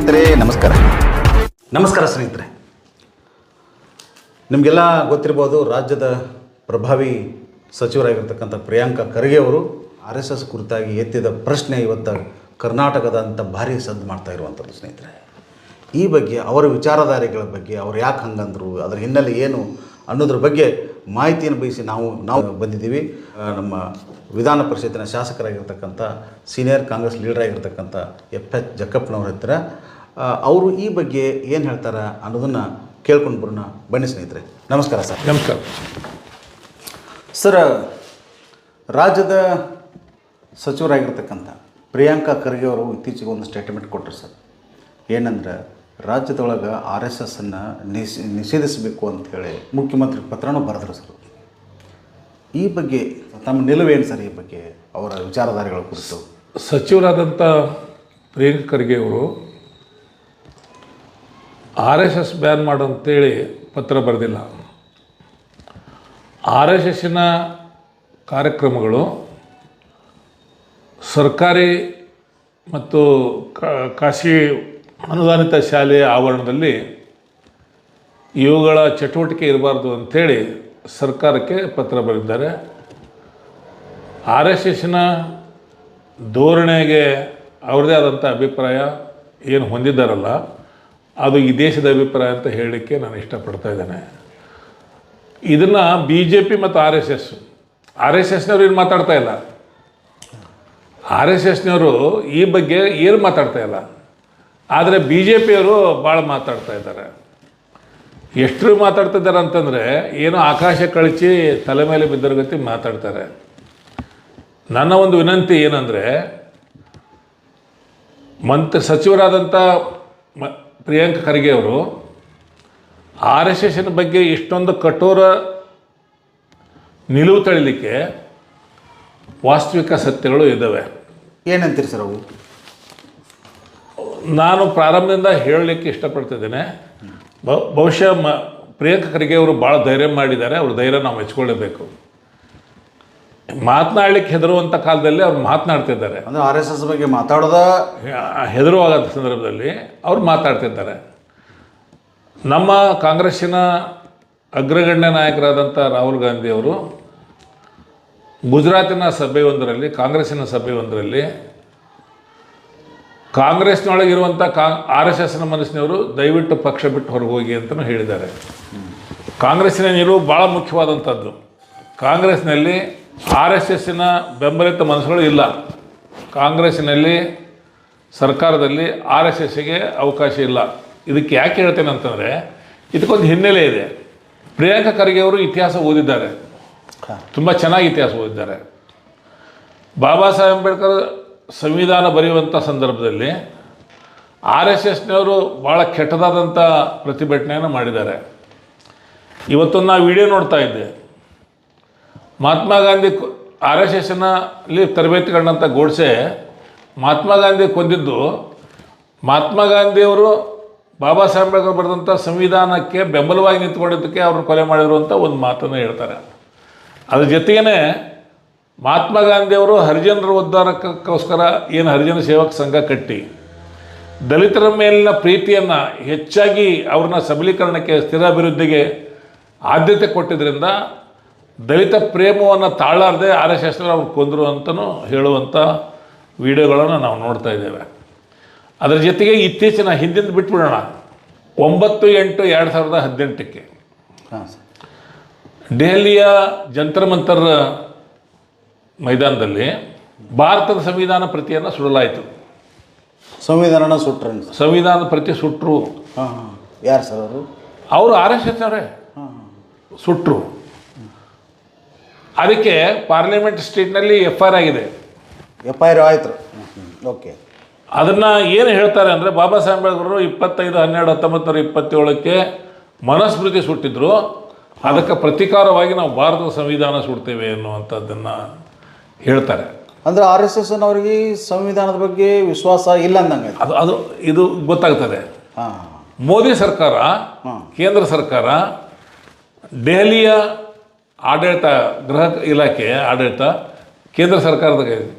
ಸ್ನೇಹಿತರೆ, ನಮಸ್ಕಾರ. ನಮಸ್ಕಾರ ಸ್ನೇಹಿತರೆ. ನಿಮಗೆಲ್ಲ ಗೊತ್ತಿರ್ಬೋದು, ರಾಜ್ಯದ ಪ್ರಭಾವಿ ಸಚಿವರಾಗಿರ್ತಕ್ಕಂಥ ಪ್ರಿಯಾಂಕಾ ಖರ್ಗೆ ಅವರು ಆರ್ ಎಸ್ ಎಸ್ ಕುರಿತಾಗಿ ಎತ್ತಿದ ಪ್ರಶ್ನೆ ಇವತ್ತು ಕರ್ನಾಟಕದಂತ ಭಾರಿ ಸದ್ದು ಮಾಡ್ತಾ ಇರುವಂಥದ್ದು ಸ್ನೇಹಿತರೆ. ಈ ಬಗ್ಗೆ, ಅವರ ವಿಚಾರಧಾರೆಗಳ ಬಗ್ಗೆ, ಅವ್ರು ಯಾಕೆ ಹಂಗಂದ್ರು, ಅದರ ಹಿನ್ನೆಲೆ ಏನು ಅನ್ನೋದ್ರ ಬಗ್ಗೆ ಮಾಹಿತಿಯನ್ನು ಬಯಸಿ ನಾವು ನಾವು ಬಂದಿದ್ದೀವಿ. ನಮ್ಮ ವಿಧಾನ ಪರಿಷತ್ತಿನ ಶಾಸಕರಾಗಿರ್ತಕ್ಕಂಥ ಸೀನಿಯರ್ ಕಾಂಗ್ರೆಸ್ ಲೀಡರ್ ಆಗಿರ್ತಕ್ಕಂಥ ಎಫ್ ಎಚ್ ಜಕ್ಕಪ್ಪನವ್ರ ಹತ್ತಿರ ಅವರು ಈ ಬಗ್ಗೆ ಏನು ಹೇಳ್ತಾರೆ ಅನ್ನೋದನ್ನು ಕೇಳ್ಕೊಂಡು ಬರೋಣ. ಬನ್ನಿ ಸ್ನೇಹಿತರೆ. ನಮಸ್ಕಾರ ಸರ್. ನಮಸ್ಕಾರ. ಸರ್ ರಾಜ್ಯದ ಸಚಿವರಾಗಿರ್ತಕ್ಕಂಥ ಪ್ರಿಯಾಂಕಾ ಖರ್ಗೆ ಅವರು ಇತ್ತೀಚೆಗೆ ಒಂದು ಸ್ಟೇಟ್ಮೆಂಟ್ ಕೊಟ್ಟರು ಸರ್. ಏನಂದ್ರೆ ರಾಜ್ಯದೊಳಗೆ ಆರ್ ಎಸ್ ಎಸ್ಸನ್ನು ನಿಷ್ ನಿಷೇಧಿಸಬೇಕು ಅಂಥೇಳಿ ಮುಖ್ಯಮಂತ್ರಿ ಪತ್ರನೂ ಬರೆದ್ರು ಸರ್. ಈ ಬಗ್ಗೆ ತಮ್ಮ ನಿಲುವೇನು ಸರ್ ಈ ಬಗ್ಗೆ? ಅವರ ವಿಚಾರಧಾರೆಗಳ ಕುರಿತು. ಸಚಿವರಾದಂಥ ಪ್ರಿಯಾಂಕ ಖರ್ಗೆ ಅವರು ಆರ್ ಎಸ್ ಎಸ್ ಬ್ಯಾನ್ ಮಾಡು ಅಂತೇಳಿ ಪತ್ರ ಬರೆದಿಲ್ಲ. ಆರ್ ಎಸ್ ಎಸ್ಸಿನ ಕಾರ್ಯಕ್ರಮಗಳು ಸರ್ಕಾರಿ ಮತ್ತು ಖಾಸಗಿ ಅನುದಾನಿತ ಶಾಲೆಯ ಆವರಣದಲ್ಲಿ ಇವುಗಳ ಚಟುವಟಿಕೆ ಇರಬಾರ್ದು ಅಂಥೇಳಿ ಸರ್ಕಾರಕ್ಕೆ ಪತ್ರ ಬರೆದಿದ್ದಾರೆ. ಆರ್ ಎಸ್ ಎಸ್ನ ಧೋರಣೆಗೆ ಅವ್ರದ್ದೇ ಆದಂಥ ಅಭಿಪ್ರಾಯ ಏನು ಹೊಂದಿದ್ದಾರಲ್ಲ, ಅದು ಈ ದೇಶದ ಅಭಿಪ್ರಾಯ ಅಂತ ಹೇಳಲಿಕ್ಕೆ ನಾನು ಇಷ್ಟಪಡ್ತಾ ಇದ್ದೇನೆ. ಇದನ್ನು ಬಿ ಜೆ ಪಿ ಮತ್ತು R S S R S ಎಸ್ನವ್ರು ಏನು ಮಾತಾಡ್ತಾ ಇಲ್ಲ? ಆರ್ ಎಸ್ ಎಸ್ನವರು ಈ ಬಗ್ಗೆ ಏನು ಮಾತಾಡ್ತಾ ಇಲ್ಲ? ಆದರೆ ಬಿ ಜೆ ಪಿಯವರು ಭಾಳ ಮಾತಾಡ್ತಾ ಇದ್ದಾರೆ ಎಷ್ಟು ಮಾತಾಡ್ತಿದ್ದಾರೆ ಅಂತಂದರೆ ಏನೋ ಆಕಾಶ ಕಳಚಿ ತಲೆ ಮೇಲೆ ಬಿದ್ದರ ಗತಿ ಮಾತಾಡ್ತಾರೆ. ನನ್ನ ಒಂದು ವಿನಂತಿ ಏನಂದರೆ ಮಂತ್ರಿ ಸಚಿವರಾದಂಥ ಮ, ಪ್ರಿಯಾಂಕ ಖರ್ಗೆ ಅವರು ಆರ್ ಎಸ್ ಎಸ್ನ ಬಗ್ಗೆ ಇಷ್ಟೊಂದು ಕಠೋರ ನಿಲುವು ತಳಿಲಿಕ್ಕೆ ವಾಸ್ತವಿಕ ಸತ್ಯಗಳು ಇದ್ದಾವೆ. ಏನಂತೀರಿ ಸರ್ ಅವು? ನಾನು ಪ್ರಾರಂಭದಿಂದ ಹೇಳಲಿಕ್ಕೆ ಇಷ್ಟಪಡ್ತಿದ್ದೇನೆ. ಬಹು- ಬಹುಶಃ ಮ ಪ್ರಿಯಾಂಕ ಖರ್ಗೆ ಅವರು ಭಾಳ ಧೈರ್ಯ ಮಾಡಿದ್ದಾರೆ ಅವ್ರ ಧೈರ್ಯ ನಾವು ಮೆಚ್ಕೊಳ್ಳೇಬೇಕು. ಮಾತನಾಡ್ಲಿಕ್ಕೆ ಹೆದರುವಂಥ ಕಾಲದಲ್ಲಿ ಅವ್ರು ಮಾತನಾಡ್ತಿದ್ದಾರೆ. ಅಂದರೆ ಆರ್ ಎಸ್ ಎಸ್ ಬಗ್ಗೆ ಮಾತಾಡೋದ? ಹೆದರುವಾಗ ಸಂದರ್ಭದಲ್ಲಿ ಅವ್ರು ಮಾತಾಡ್ತಿದ್ದಾರೆ. ನಮ್ಮ ಕಾಂಗ್ರೆಸ್ಸಿನ ಅಗ್ರಗಣ್ಯ ನಾಯಕರಾದಂಥ ರಾಹುಲ್ ಗಾಂಧಿ ಅವರು ಗುಜರಾತಿನ ಸಭೆಯೊಂದರಲ್ಲಿ ಕಾಂಗ್ರೆಸ್ಸಿನ ಸಭೆಯೊಂದರಲ್ಲಿ ಕಾಂಗ್ರೆಸ್ನೊಳಗಿರುವಂಥ ಕಾ ಆರ್ ಎಸ್ ಎಸ್ನ ಮನಸ್ಸಿನವರು ದಯವಿಟ್ಟು ಪಕ್ಷ ಬಿಟ್ಟು ಹೊರಗೆ ಹೋಗಿ ಅಂತಲೂ ಹೇಳಿದ್ದಾರೆ. ಕಾಂಗ್ರೆಸ್ಸಿನ ನಿಲುವು ಭಾಳ ಮುಖ್ಯವಾದಂಥದ್ದು ಕಾಂಗ್ರೆಸ್ನಲ್ಲಿ ಆರ್ ಎಸ್ ಎಸ್ಸಿನ ಬೆಂಬಲಿತ ಮನಸ್ಸುಗಳು ಇಲ್ಲ. ಕಾಂಗ್ರೆಸ್ಸಿನಲ್ಲಿ ಸರ್ಕಾರದಲ್ಲಿ ಆರ್ ಎಸ್ ಎಸ್ಸಿಗೆ ಅವಕಾಶ ಇಲ್ಲ. ಇದಕ್ಕೆ ಯಾಕೆ ಹೇಳ್ತೇನೆ ಅಂತಂದರೆ ಇದಕ್ಕೊಂದು ಹಿನ್ನೆಲೆ ಇದೆ. ಪ್ರಿಯಾಂಕಾ ಖರ್ಗೆ ಅವರು ಇತಿಹಾಸ ಓದಿದ್ದಾರೆ. ತುಂಬ ಚೆನ್ನಾಗಿ ಇತಿಹಾಸ ಓದಿದ್ದಾರೆ. ಬಾಬಾ ಸಾಹೇಬ್ ಅಂಬೇಡ್ಕರ್ ಸಂವಿಧಾನ ಬರೆಯುವಂಥ ಸಂದರ್ಭದಲ್ಲಿ ಆರ್ ಎಸ್ ಎಸ್ನವರು ಭಾಳ ಕೆಟ್ಟದಾದಂಥ ಪ್ರತಿಭಟನೆಯನ್ನು ಮಾಡಿದ್ದಾರೆ. ಇವತ್ತು ನಾವು ವಿಡಿಯೋ ನೋಡ್ತಾ ಇದ್ದೆ. ಮಹಾತ್ಮ ಗಾಂಧಿ ಆರ್ ಎಸ್ ಎಸ್ನಲ್ಲಿ ತರಬೇತಿಗೊಂಡಂಥ ಗೋಡ್ಸೆ ಮಹಾತ್ಮ ಗಾಂಧಿ ಕೊಂದಿದ್ದು ಮಹಾತ್ಮ ಗಾಂಧಿಯವರು ಬಾಬಾ ಸಾಹೇಬ್ ಅಂಬೇಡ್ಕರ್ ಬರೆದಂಥ ಸಂವಿಧಾನಕ್ಕೆ ಬೆಂಬಲವಾಗಿ ನಿಂತ್ಕೊಂಡಿದ್ದಕ್ಕೆ ಅವ್ರನ್ನ ಕೊಲೆ ಮಾಡಿದ್ರು ಅಂತ ಒಂದು ಮಾತನ್ನು ಹೇಳ್ತಾರೆ. ಅದ್ರ ಜೊತೆಗೇ ಮಹಾತ್ಮ ಗಾಂಧಿಯವರು ಹರಿಜನರ ಉದ್ಧಾರಕ್ಕೋಸ್ಕರ ಏನು ಹರಿಜನ ಸೇವಕ ಸಂಘ ಕಟ್ಟಿ ದಲಿತರ ಮೇಲಿನ ಪ್ರೀತಿಯನ್ನು ಹೆಚ್ಚಾಗಿ ಅವ್ರನ್ನ ಸಬಲೀಕರಣಕ್ಕೆ ಸ್ಥಿರ ಅಭಿವೃದ್ಧಿಗೆ ಆದ್ಯತೆ ಕೊಟ್ಟಿದ್ದರಿಂದ ದಲಿತ ಪ್ರೇಮವನ್ನು ತಾಳಾರದೆ ಆರ್ ಎಸ್ ಅವ್ರು ಕೊಂದರು ಅಂತಲೂ ಹೇಳುವಂಥ ವಿಡಿಯೋಗಳನ್ನು ನಾವು ನೋಡ್ತಾ ಇದ್ದೇವೆ. ಅದರ ಜೊತೆಗೆ ಇತ್ತೀಚಿನ ಹಿಂದಿಂದ ಬಿಟ್ಬಿಡೋಣ. ಒಂಬತ್ತು ಎಂಟು ಎರಡು ಸಾವಿರದ ಹದಿನೆಂಟಕ್ಕೆ. ಹಾಂ ಸರ್. ದೆಹಲಿಯ ಜಂತರ್ ಮಂತರ್ ಮೈದಾನದಲ್ಲಿ ಭಾರತದ ಸಂವಿಧಾನ ಪ್ರತಿಯನ್ನು ಸುಡಲಾಯಿತು. ಸಂವಿಧಾನನ ಸುಟ್ರ ಸಂವಿಧಾನ ಪ್ರತಿ ಸುಟ್ಟರು ಹಾಂ ಹಾಂ. ಯಾರು ಸರ್ ಅವರು? ಅವರು ಆರ್ ಎಸ್ ಎಸ್ ಅವರೇ ಸುಟ್ಟರು ಅದಕ್ಕೆ ಪಾರ್ಲಿಮೆಂಟ್ ಸ್ಟ್ರೀಟ್ನಲ್ಲಿ ಎಫ್ ಐ ಆರ್ ಆಗಿದೆ. ಎಫ್ ಐ ಆರ್ ಆಯ್ತು. ಓಕೆ. ಅದನ್ನು ಏನು ಹೇಳ್ತಾರೆ ಅಂದರೆ ಬಾಬಾ ಸಾಹೇಬ್ ಅಂಬೇಡ್ಕರ್ ಇಪ್ಪತ್ತೈದು ಹನ್ನೆರಡು ಹತ್ತೊಂಬತ್ತು ನೂರ ಇಪ್ಪತ್ತೇಳಕ್ಕೆ ಮನಸ್ಮೃತಿ ಸುಟ್ಟಿದ್ರು. ಅದಕ್ಕೆ ಪ್ರತೀಕಾರವಾಗಿ ನಾವು ಭಾರತದ ಸಂವಿಧಾನ ಸುಡ್ತೇವೆ ಅನ್ನುವಂಥದ್ದನ್ನು ಹೇಳ್ತಾರೆ. ಅಂದ್ರೆ ಆರ್ ಎಸ್ ಎಸ್ ಅವರಿಗೆ ಸಂವಿಧಾನದ ಬಗ್ಗೆ ವಿಶ್ವಾಸ ಇಲ್ಲ ಅಂದಂಗೆ ಅದು ಅದು ಇದು ಗೊತ್ತಾಗ್ತದೆ. ಹಾಂ. ಮೋದಿ ಸರ್ಕಾರ. ಕೇಂದ್ರ ಸರ್ಕಾರ ದೆಹಲಿಯ ಆಡಳಿತ ಗೃಹ ಇಲಾಖೆ ಆಡಳಿತ ಕೇಂದ್ರ ಸರ್ಕಾರದ ಕೈ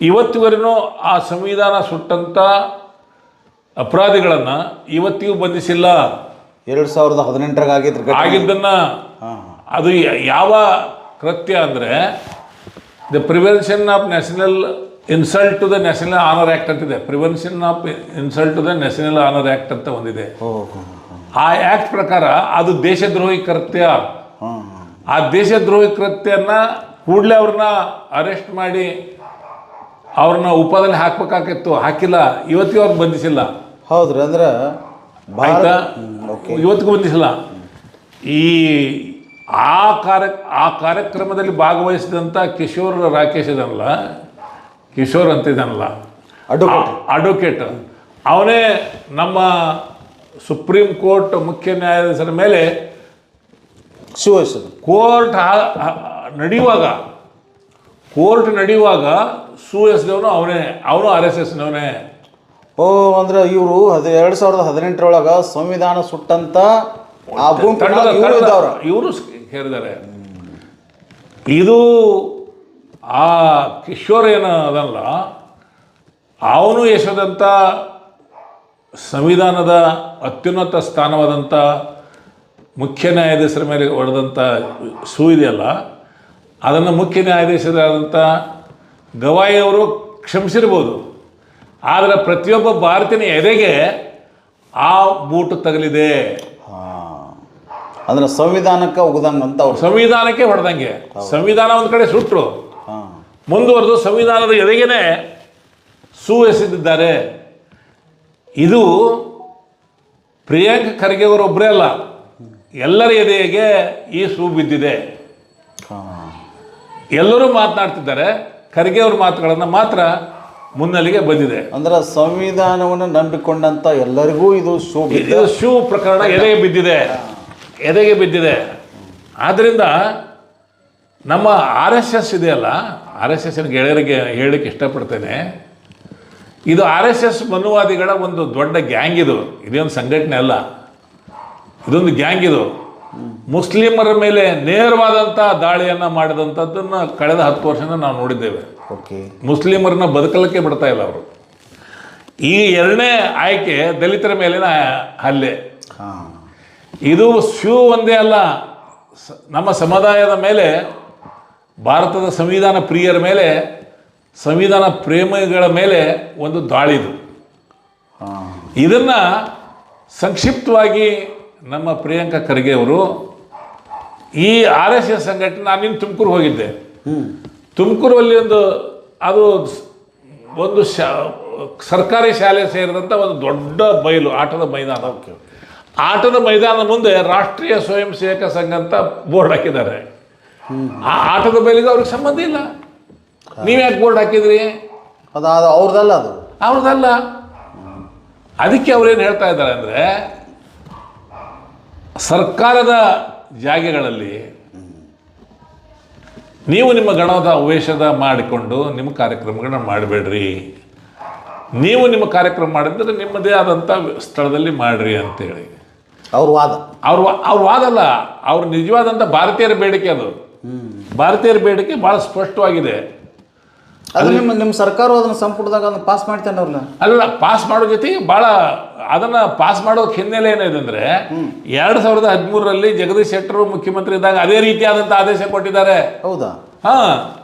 ಇವತ್ತಿವರೆಗೂ ಆ ಸಂವಿಧಾನ ಸುಟ್ಟಂಥ ಅಪರಾಧಿಗಳನ್ನು ಇವತ್ತಿಗೂ ಬಂಧಿಸಿಲ್ಲ. ಎರಡು ಸಾವಿರದ ಹದಿನೆಂಟರಾಗ ಆಗಿದ್ರು ಘಟನೆ. ಆಗಿದ್ದನ್ನು ಅದು ಯಾವ ಕೃತ್ಯ ಅಂದರೆ the prevention of national insult to the national honour act ಅಂತಿದೆ. Prevention of insult to the national honour act ಅಂತ ಒಂದಿದೆ. ಆ ಆ್ಯಕ್ಟ್ ಪ್ರಕಾರ ಅದು ದೇಶದ್ರೋಹಿ ಕೃತ್ಯ ಆ ದೇಶದ್ರೋಹಿ ಕೃತ್ಯನ ಕೂಡಲೇ ಅವ್ರನ್ನ ಅರೆಸ್ಟ್ ಮಾಡಿ ಅವ್ರನ್ನ ಉಪದಲ್ಲಿ ಹಾಕ್ಬೇಕಾಗಿತ್ತು. ಹಾಕಿಲ್ಲ. ಇವತ್ತಿಗೂ ಅವ್ರು ಬಂಧಿಸಿಲ್ಲ. ಹೌದ್ರಿ ಅಂದ್ರೆ ಆಯ್ತಾ? ಇವತ್ತಿಗೂ ಬಂಧಿಸಿಲ್ಲ. ಈ ಆ ಕಾರ್ಯ ಆ ಕಾರ್ಯಕ್ರಮದಲ್ಲಿ ಭಾಗವಹಿಸಿದಂಥ ಕಿಶೋರ್ ರಾಕೇಶ್ ಇದನ್ನಲ್ಲ ಕಿಶೋರ್ ಅಂತ ಇದನ್ನಲ್ಲ ಅಡ್ವೊಕೇಟ್ ಅಡ್ವೊಕೇಟ್ ಅವನೇ ನಮ್ಮ ಸುಪ್ರೀಂ ಕೋರ್ಟ್ ಮುಖ್ಯ ನ್ಯಾಯಾಧೀಶರ ಮೇಲೆ ಶಿವಸರು ಕೋರ್ಟ್ ನಡೆಯುವಾಗ ಕೋರ್ಟ್ ನಡೆಯುವಾಗ ಸು ಎಸ್ದವನು ಅವನೇ ಅವನು ಆರ್ ಎಸ್ ಎಸ್ನವನೇ. ಓ ಅಂದ್ರೆ ಇವರು ಹದಿ ಎರಡು ಸಾವಿರದ ಹದಿನೆಂಟರೊಳಗೆ ಸಂವಿಧಾನ ಸುಟ್ಟಂತ ಇವ್ರು ಸೇರಿದ್ದಾರೆ ಇದು ಆ ಕಿಶೋರ್ ಏನು ಅದಲ್ಲ, ಅವನು ಎಸೆದಂಥ ಸಂವಿಧಾನದ ಅತ್ಯುನ್ನತ ಸ್ಥಾನವಾದಂಥ ಮುಖ್ಯ ನ್ಯಾಯಾಧೀಶರ ಮೇಲೆ ಹೊಡೆದಂಥ ಸೂ ಇದೆಯಲ್ಲ ಅದನ್ನು ಮುಖ್ಯ ನ್ಯಾಯಾಧೀಶರಾದಂಥ ಗವಾಯಿ ಅವರು ಕ್ಷಮಿಸಿರ್ಬೋದು. ಆದರೆ ಪ್ರತಿಯೊಬ್ಬ ಭಾರತೀಯ ಎದೆಗೆ ಆ ಬೂಟು ತಗಲಿದೆ. ಅಂದ್ರೆ ಸಂವಿಧಾನಕ್ಕೆ ಉಗ್ದಂಗ ಅಂತ ಅವ್ರು ಸಂವಿಧಾನಕ್ಕೆ ಹೊಡೆದಂಗೆ. ಸಂವಿಧಾನ ಒಂದು ಕಡೆ ಸುಟ್ಟರು ಮುಂದುವರೆದು ಸಂವಿಧಾನದ ಎದೆಗೇನೆ ಸೂ ಎಸೆದಿದ್ದಾರೆ. ಇದು ಪ್ರಿಯಾಂಕ್ ಖರ್ಗೆ ಅವರೊಬ್ಬರೇ ಅಲ್ಲ. ಎಲ್ಲರ ಎದೆಗೆ ಈ ಸೂ ಬಿದ್ದಿದೆ. ಎಲ್ಲರೂ ಮಾತನಾಡ್ತಿದ್ದಾರೆ. ಖರ್ಗೆ ಅವ್ರ ಮಾತುಗಳನ್ನು ಮಾತ್ರ ಮುನ್ನೆಲೆಗೆ ಬಂದಿದೆ. ಅಂದ್ರೆ ಸಂವಿಧಾನವನ್ನು ನಂಬಿಕೊಂಡಂತ ಎಲ್ಲರಿಗೂ ಇದು ಶೂ ಶೂ ಪ್ರಕರಣ ಎದೆಗೆ ಬಿದ್ದಿದೆ. ಎದೆಗೆ ಬಿದ್ದಿದೆ. ಆದ್ದರಿಂದ ನಮ್ಮ ಆರ್ ಎಸ್ ಎಸ್ ಇದೆಯಲ್ಲ ಆರ್ ಎಸ್ ಎಸ್ನ ಗೆಳೆಯರಿಗೆ ಹೇಳಲಿಕ್ಕೆ ಇಷ್ಟಪಡ್ತೇನೆ. ಇದು ಆರ್ ಎಸ್ ಎಸ್ ಮನುವಾದಿಗಳ ಒಂದು ದೊಡ್ಡ ಗ್ಯಾಂಗ್ ಇದು. ಇದೊಂದು ಸಂಘಟನೆ ಅಲ್ಲ. ಇದೊಂದು ಗ್ಯಾಂಗ್ ಇದು. ಮುಸ್ಲಿಮರ ಮೇಲೆ ನೇರವಾದಂಥ ದಾಳಿಯನ್ನು ಮಾಡಿದಂಥದ್ದನ್ನು ಕಳೆದ ಹತ್ತು ವರ್ಷದಿಂದ ನಾವು ನೋಡಿದ್ದೇವೆ. ಓಕೆ ಮುಸ್ಲಿಮರನ್ನ ಬದುಕಲಿಕ್ಕೆ ಬಿಡ್ತಾ ಇಲ್ಲ ಅವರು. ಈ ಎರಡನೇ ಆಯ್ಕೆ ದಲಿತರ ಮೇಲಿನ ಹಲ್ಲೆ. ಹಾ. ಇದು ಶೂ ಒಂದೇ ಅಲ್ಲ. ನಮ್ಮ ಸಮುದಾಯದ ಮೇಲೆ ಭಾರತದ ಸಂವಿಧಾನ ಪ್ರಿಯರ ಮೇಲೆ ಸಂವಿಧಾನ ಪ್ರೇಮಿಗಳ ಮೇಲೆ ಒಂದು ದಾಳಿದು. ಇದನ್ನು ಸಂಕ್ಷಿಪ್ತವಾಗಿ ನಮ್ಮ ಪ್ರಿಯಾಂಕಾ ಖರ್ಗೆ ಅವರು ಈ ಆರ್ ಎಸ್ ಎಸ್ ಸಂಘಟನೆ ನಾನು ನಿನ್ನ ತುಮಕೂರು ಹೋಗಿದ್ದೆ. ತುಮಕೂರಲ್ಲಿ ಒಂದು ಅದು ಒಂದು ಶಾ ಸರ್ಕಾರಿ ಶಾಲೆ ಸೇರಿದಂಥ ಒಂದು ದೊಡ್ಡ ಬಯಲು ಆಟದ ಮೈದಾನ. ಆಟದ ಮೈದಾನದ ಮುಂದೆ ರಾಷ್ಟ್ರೀಯ ಸ್ವಯಂ ಸೇವಕ ಸಂಘ ಅಂತ ಬೋರ್ಡ್ ಹಾಕಿದ್ದಾರೆ. ಆ ಆಟದ ಬಯಲಿಗೆ ಅವ್ರಿಗೆ ಸಂಬಂಧ ಇಲ್ಲ. ನೀವು ಯಾಕೆ ಬೋರ್ಡ್ ಹಾಕಿದ್ರಿ? ಅದು ಅವ್ರದ್ದಲ್ಲ ಅದು. ಅವ್ರದ್ದಲ್ಲ ಅದಕ್ಕೆ ಅವ್ರೇನು ಹೇಳ್ತಾ ಇದ್ದಾರೆ ಅಂದರೆ ಸರ್ಕಾರದ ಜಾಗಗಳಲ್ಲಿ ನೀವು ನಿಮ್ಮ ಗಣದ ವೇಷದ ಮಾಡಿಕೊಂಡು ನಿಮ್ಮ ಕಾರ್ಯಕ್ರಮಗಳನ್ನ ಮಾಡಬೇಡ್ರಿ. ನೀವು ನಿಮ್ಮ ಕಾರ್ಯಕ್ರಮ ಮಾಡಿದ್ರೆ ನಿಮ್ಮದೇ ಆದಂಥ ಸ್ಥಳದಲ್ಲಿ ಮಾಡಿರಿ ಅಂತೇಳಿ. ಅವ್ರ ವಾದ. ಅವ್ರ ಅವ್ರ ಅವ್ರ ವಾದಲ್ಲ ಅವ್ರ ನಿಜವಾದಂಥ ಭಾರತೀಯರ ಬೇಡಿಕೆ ಅದು. ಭಾರತೀಯರ ಬೇಡಿಕೆ ಭಾಳ ಸ್ಪಷ್ಟವಾಗಿದೆ. ಅದು ನಿಮ್ಮ ನಿಮ್ಮ ಸರ್ಕಾರ ಅದನ್ನ ಸಂಪುಟದಾಗ ಅದನ್ನ ಪಾಸ್ ಮಾಡ್ತೇನೆ ಅವ್ರನ್ನ. ಅಲ್ಲ ಪಾಸ್ ಮಾಡೋ ಜೊತೆಗೆ ಭಾಳ ಅದನ್ನ ಪಾಸ್ ಮಾಡೋಕೆ ಹಿನ್ನೆಲೆ ಏನಿದೆ ಅಂದರೆ ಎರಡು ಸಾವಿರದ ಹದಿಮೂರರಲ್ಲಿ ಜಗದೀಶ್ ಶೆಟ್ಟರು ಮುಖ್ಯಮಂತ್ರಿ ಇದ್ದಾಗ ಅದೇ ರೀತಿಯಾದಂಥ ಆದೇಶ ಕೊಟ್ಟಿದ್ದಾರೆ. ಹೌದಾ? ಹಾಂ.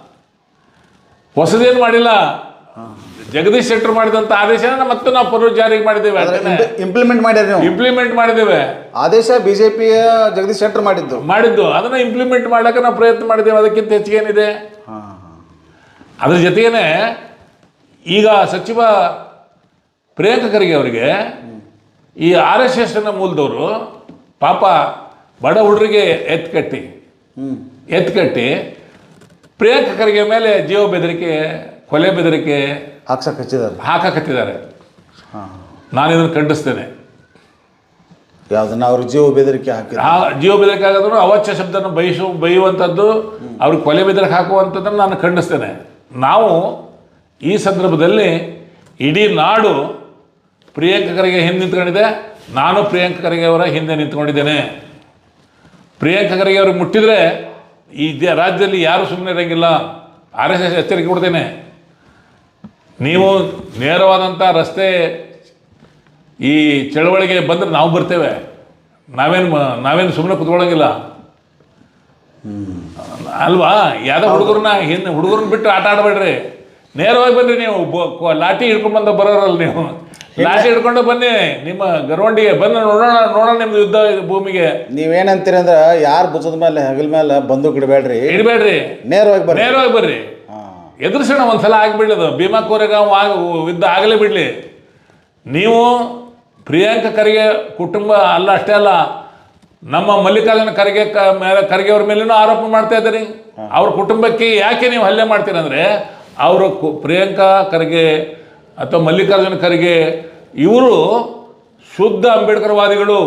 ಹೊಸದೇನು ಮಾಡಿಲ್ಲ. ಜಗದೀಶ್ ಶೆಟ್ಟರ್ ಮಾಡಿದಂತ ಆದೇಶನ ಮತ್ತೆ ನಾವು ಪುನರ್ ಜಾರಿಗೆ ಮಾಡಿದ್ದೇವೆ ಇಂಪ್ಲಿಮೆಂಟ್ ಮಾಡ್ಯಾರ ನೀವು. ಇಂಪ್ಲಿಮೆಂಟ್ ಮಾಡಿದ್ದೇವೆ. ಆದೇಶ ಬಿಜೆಪಿ ಜಗದೀಶ್ ಶೆಟ್ಟರ್ ಮಾಡಿದ್ದು. ಮಾಡಿದ್ದು. ಅದನ್ನ ಇಂಪ್ಲಿಮೆಂಟ್ ಮಾಡೋಕೆ ನಾವು ಪ್ರಯತ್ನ ಮಾಡಿದ್ದೇವೆ. ಅದಕ್ಕಿಂತ ಹೆಚ್ಚಿಗೆ ಏನಿದೆ? ಅದ್ರ ಜೊತೆಗೇನೆ ಈಗ ಸಚಿವ ಪ್ರಿಯಾಂಕ ಖರ್ಗೆ ಅವರಿಗೆ ಈ ಆರ್ ಎಸ್ ಎಸ್ನ ಮೂಲದವರು ಪಾಪ ಬಡ ಹುಡುಗರಿಗೆ ಎತ್ಕಟ್ಟಿ ಎತ್ ಕಟ್ಟಿ. ಪ್ರಿಯಾಂಕ ಖರ್ಗೆ ಮೇಲೆ ಜೀವ ಬೆದರಿಕೆ ಕೊಲೆ ಬೆದರಿಕೆ ಹಾಕ್ಸಕ್ ಹಾಕಕ್ಕೆ ಹಾಕಕತ್ತಿದ್ದಾರೆ. ಹಾಂ. ನಾನು ಇದನ್ನು ಖಂಡಿಸ್ತೇನೆ. ಯಾವುದನ್ನು ಅವ್ರ ಜೀವ ಬೆದರಿಕೆ ಹಾಕಿ ಆ ಜೀವ ಬೆದರಿಕೆ ಆಗೋದ್ರು ಅವಾಚ್ಯ ಶಬ್ದನ ಬಯಸು ಬೈಯುವಂಥದ್ದು ಅವ್ರಿಗೆ ಕೊಲೆ ಬೆದರಿಕೆ ಹಾಕುವಂಥದ್ದನ್ನು ನಾನು ಖಂಡಿಸ್ತೇನೆ. ನಾವು ಈ ಸಂದರ್ಭದಲ್ಲಿ ಇಡೀ ನಾಡು ಪ್ರಿಯಾಂಕರಿಗೆ ಹಿಂದೆ ನಿಂತ್ಕೊಂಡಿದೆ ನಾನು ಪ್ರಿಯಾಂಕರಿಗೆ ಅವರ ಹಿಂದೆ ನಿಂತ್ಕೊಂಡಿದ್ದೇನೆ. ಪ್ರಿಯಾಂಕರಿಗೆ ಅವ್ರಿಗೆ ಮುಟ್ಟಿದರೆ ಈ ರಾಜ್ಯದಲ್ಲಿ ಯಾರು ಸುಮ್ಮನೆ ಇರೋಂಗಿಲ್ಲ ಆರ್ ಎಸ್ ಎಸ್ ಎಚ್ಚರಿಕೆ ಕೊಡ್ತೇನೆ. ನೀವು ನೇರವಾದಂಥ ರಸ್ತೆ ಈ ಚಳವಳಿಗೆ ಬಂದ್ರೆ ನಾವು ಬರ್ತೇವೆ. ನಾವೇನು ನಾವೇನು ಸುಮ್ಮನೆ ಕುತ್ಕೊಳ್ಳೋಂಗಿಲ್ಲ ಅಲ್ವಾ? ಯಾವ್ದೋ ಹುಡುಗರನ್ನ ಹಿಂದೆ ಹುಡುಗರನ್ನ ಬಿಟ್ಟು ಆಟ ಆಡಬೇಡ್ರಿ. ನೇರವಾಗಿ ಬನ್ನಿ ನೀವು ಲಾಠಿ ಹಿಡ್ಕೊಂಡು ಬಂದ ಬರೋರಲ್ಲ ನೀವು. ಲಾಠಿ ಹಿಡ್ಕೊಂಡು ಬನ್ನಿ ನಿಮ್ಮ ಗರ್ವಂಡಿಗೆ ಬಂದು ನೋಡೋಣ ನೋಡೋಣ ನಿಮ್ದು ಯುದ್ಧ ಭೂಮಿಗೆ. ನೀವೇನಂತೀರಿ ಅಂದ್ರೆ ಯಾರು ಭುಜದ ಮೇಲೆ ಹಗಲ್ ಮೇಲೆ ಬಂದು ಇಡಬೇಡ್ರಿ. ಇಡಬೇಡ್ರಿ. ನೇರವಾಗಿ ಬರ್ರಿ. ನೇರವಾಗಿ ಬರ್ರಿ. ಎದುರಿಸೋಣ ಒಂದ್ಸಲ ಅದು ಭೀಮಾ ಕೋರೆಗಾಂವ್ ಆಗ ಯುದ್ಧ ಆಗಲೇ ಬಿಡಲಿ. ನೀವು ಪ್ರಿಯಾಂಕ ಖರ್ಗೆ ಕುಟುಂಬ ಅಲ್ಲ ಅಷ್ಟೇ ಅಲ್ಲ ನಮ್ಮ ಮಲ್ಲಿಕಾರ್ಜುನ ಖರ್ಗೆ ಕ ಮೇಲೆ ಖರ್ಗೆ ಅವ್ರ ಮೇಲೇನೂ ಆರೋಪ ಮಾಡ್ತಾ ಇದ್ದೀರಿ. ಅವ್ರ ಕುಟುಂಬಕ್ಕೆ ಯಾಕೆ ನೀವು ಹಲ್ಲೆ ಮಾಡ್ತೀರಂದರೆ ಅವರು ಕು ಪ್ರಿಯಾಂಕಾ ಖರ್ಗೆ ಅಥವಾ ಮಲ್ಲಿಕಾರ್ಜುನ ಖರ್ಗೆ ಇವರು ಶುದ್ಧ ಅಂಬೇಡ್ಕರ್ವಾದಿಗಳು.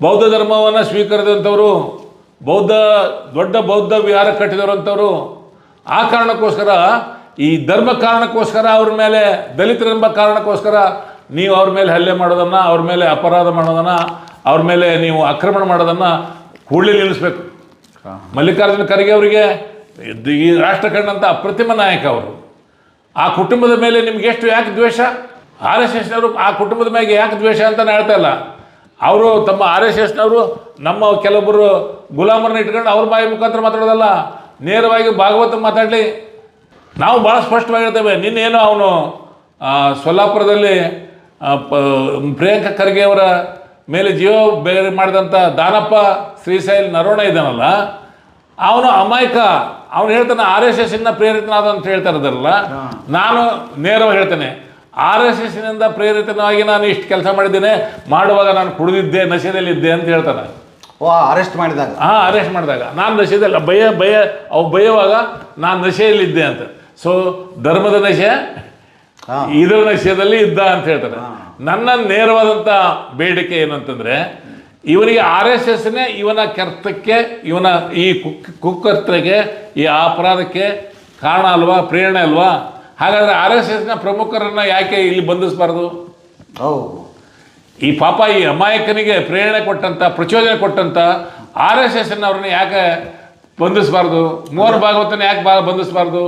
ಬೌದ್ಧ ಧರ್ಮವನ್ನು ಸ್ವೀಕರಿಸಿದಂಥವ್ರು ಬೌದ್ಧ ದೊಡ್ಡ ಬೌದ್ಧ ವಿಹಾರ ಕಟ್ಟಿದವರಂಥವ್ರು ಆ ಕಾರಣಕ್ಕೋಸ್ಕರ, ಈ ಧರ್ಮ ಕಾರಣಕ್ಕೋಸ್ಕರ ಅವ್ರ ಮೇಲೆ ದಲಿತರೆಂಬ ಕಾರಣಕ್ಕೋಸ್ಕರ ನೀವು ಅವ್ರ ಮೇಲೆ ಹಲ್ಲೆ ಮಾಡೋದನ್ನು, ಅವ್ರ ಮೇಲೆ ಅಪರಾಧ ಮಾಡೋದನ್ನು, ಅವ್ರ ಮೇಲೆ ನೀವು ಆಕ್ರಮಣ ಮಾಡೋದನ್ನು ಕೂಡಲೇ ನಿಲ್ಲಿಸ್ಬೇಕು. ಮಲ್ಲಿಕಾರ್ಜುನ ಖರ್ಗೆ ಅವರಿಗೆ ಈ ರಾಷ್ಟ್ರ ಕಂಡಂಥ ಅಪ್ರತಿಮ ನಾಯಕ ಅವರು. ಆ ಕುಟುಂಬದ ಮೇಲೆ ನಿಮ್ಗೆ ಎಷ್ಟು ಯಾಕೆ ದ್ವೇಷ? ಆರ್ ಎಸ್ ಎಸ್ನವರು ಆ ಕುಟುಂಬದ ಮೇಲೆ ಯಾಕೆ ದ್ವೇಷ ಅಂತ ಹೇಳ್ತಾ ಇಲ್ಲ. ಅವರು ತಮ್ಮ ಆರ್ ಎಸ್ ಎಸ್ನವರು ನಮ್ಮ ಕೆಲವೊಬ್ಬರು ಗುಲಾಮರನ್ನ ಇಟ್ಕೊಂಡು ಅವ್ರ ಬಾಯಿ ಮುಖಾಂತರ ಮಾತಾಡೋದಲ್ಲ. ನೇರವಾಗಿ ಭಾಗವತ ಮಾತಾಡಲಿ. ನಾವು ಭಾಳ ಸ್ಪಷ್ಟವಾಗಿರ್ತೇವೆ. ನಿನ್ನೇನು ಅವನು ಸೊಲ್ಲಾಪುರದಲ್ಲಿ ಪ್ರಿಯಾಂಕ ಖರ್ಗೆ ಅವರ ಮೇಲೆ ಜೀವ ಬೇರೆ ಮಾಡಿದಂಥ ದಾನಪ್ಪ ಶ್ರೀಶೈಲ್ ನರೋಣ ಇದ್ದಾನಲ್ಲ ಅವನು ಅಮಾಯಕ. ಅವನು ಹೇಳ್ತಾನೆ ಆರ್ ಎಸ್ ಎಸ್ ಇಂದ ಪ್ರೇರಿತನಾದ ಅಂತ ಹೇಳ್ತಾ ಇರೋದಲ್ಲ. ನಾನು ನೇರವಾಗಿ ಹೇಳ್ತೇನೆ ಆರ್ ಎಸ್ ಎಸ್ ಇಂದ ಪ್ರೇರಿತನವಾಗಿ ನಾನು ಇಷ್ಟು ಕೆಲಸ ಮಾಡಿದ್ದೇನೆ ಮಾಡುವಾಗ ನಾನು ಕುಡಿದಿದ್ದೆ ನಶೆಯಲ್ಲಿದ್ದೆ ಅಂತ ಹೇಳ್ತಾನೆ. ಅರೆಸ್ಟ್ ಮಾಡಿದಾಗ. ಹಾಂ ಅರೆಸ್ಟ್ ಮಾಡಿದಾಗ. ನಾನು ನಶೆಯಲ್ಲ ಭಯ ಭಯ ಅವು ಭಯವಾಗ ನಾನು ನಶೆಯಲ್ಲಿದ್ದೆ ಅಂತ. ಸೊ ಧರ್ಮದ ನಶೆ ಇದರ ನಶೆಯಲ್ಲಿ ಇದ್ದ ಅಂತ ಹೇಳ್ತಾರೆ. ನನ್ನ ನೇರವಾದಂಥ ಬೇಡಿಕೆ ಏನು ಅಂತಂದರೆ ಇವನಿಗೆ ಆರ್ ಎಸ್ ಎಸ್ನೇ ಇವನ ಕೆರ್ತಕ್ಕೆ ಇವನ ಈ ಕುಕ್ ಕುಕ್ಕರ್ತಕ್ಕೆ ಈ ಅಪರಾಧಕ್ಕೆ ಕಾರಣ ಅಲ್ವಾ ಪ್ರೇರಣೆ ಅಲ್ವಾ? ಹಾಗಾದರೆ ಆರ್ ಎಸ್ ಎಸ್ನ ಪ್ರಮುಖರನ್ನು ಯಾಕೆ ಇಲ್ಲಿ ಬಂಧಿಸಬಾರ್ದು? ಹೌದು. ಈ ಪಾಪ ಈ ಅಮಾಯಕನಿಗೆ ಪ್ರೇರಣೆ ಕೊಟ್ಟಂತ ಪ್ರಚೋದನೆ ಕೊಟ್ಟಂತ ಆರ್ ಎಸ್ ಎಸ್ ಅವ್ರನ್ನ ಯಾಕೆ ಬಂಧಿಸಬಾರ್ದು? ಮೋಹನ್ ಭಾಗವತನ ಯಾಕೆ ಬಾ ಬಂಧಿಸಬಾರ್ದು?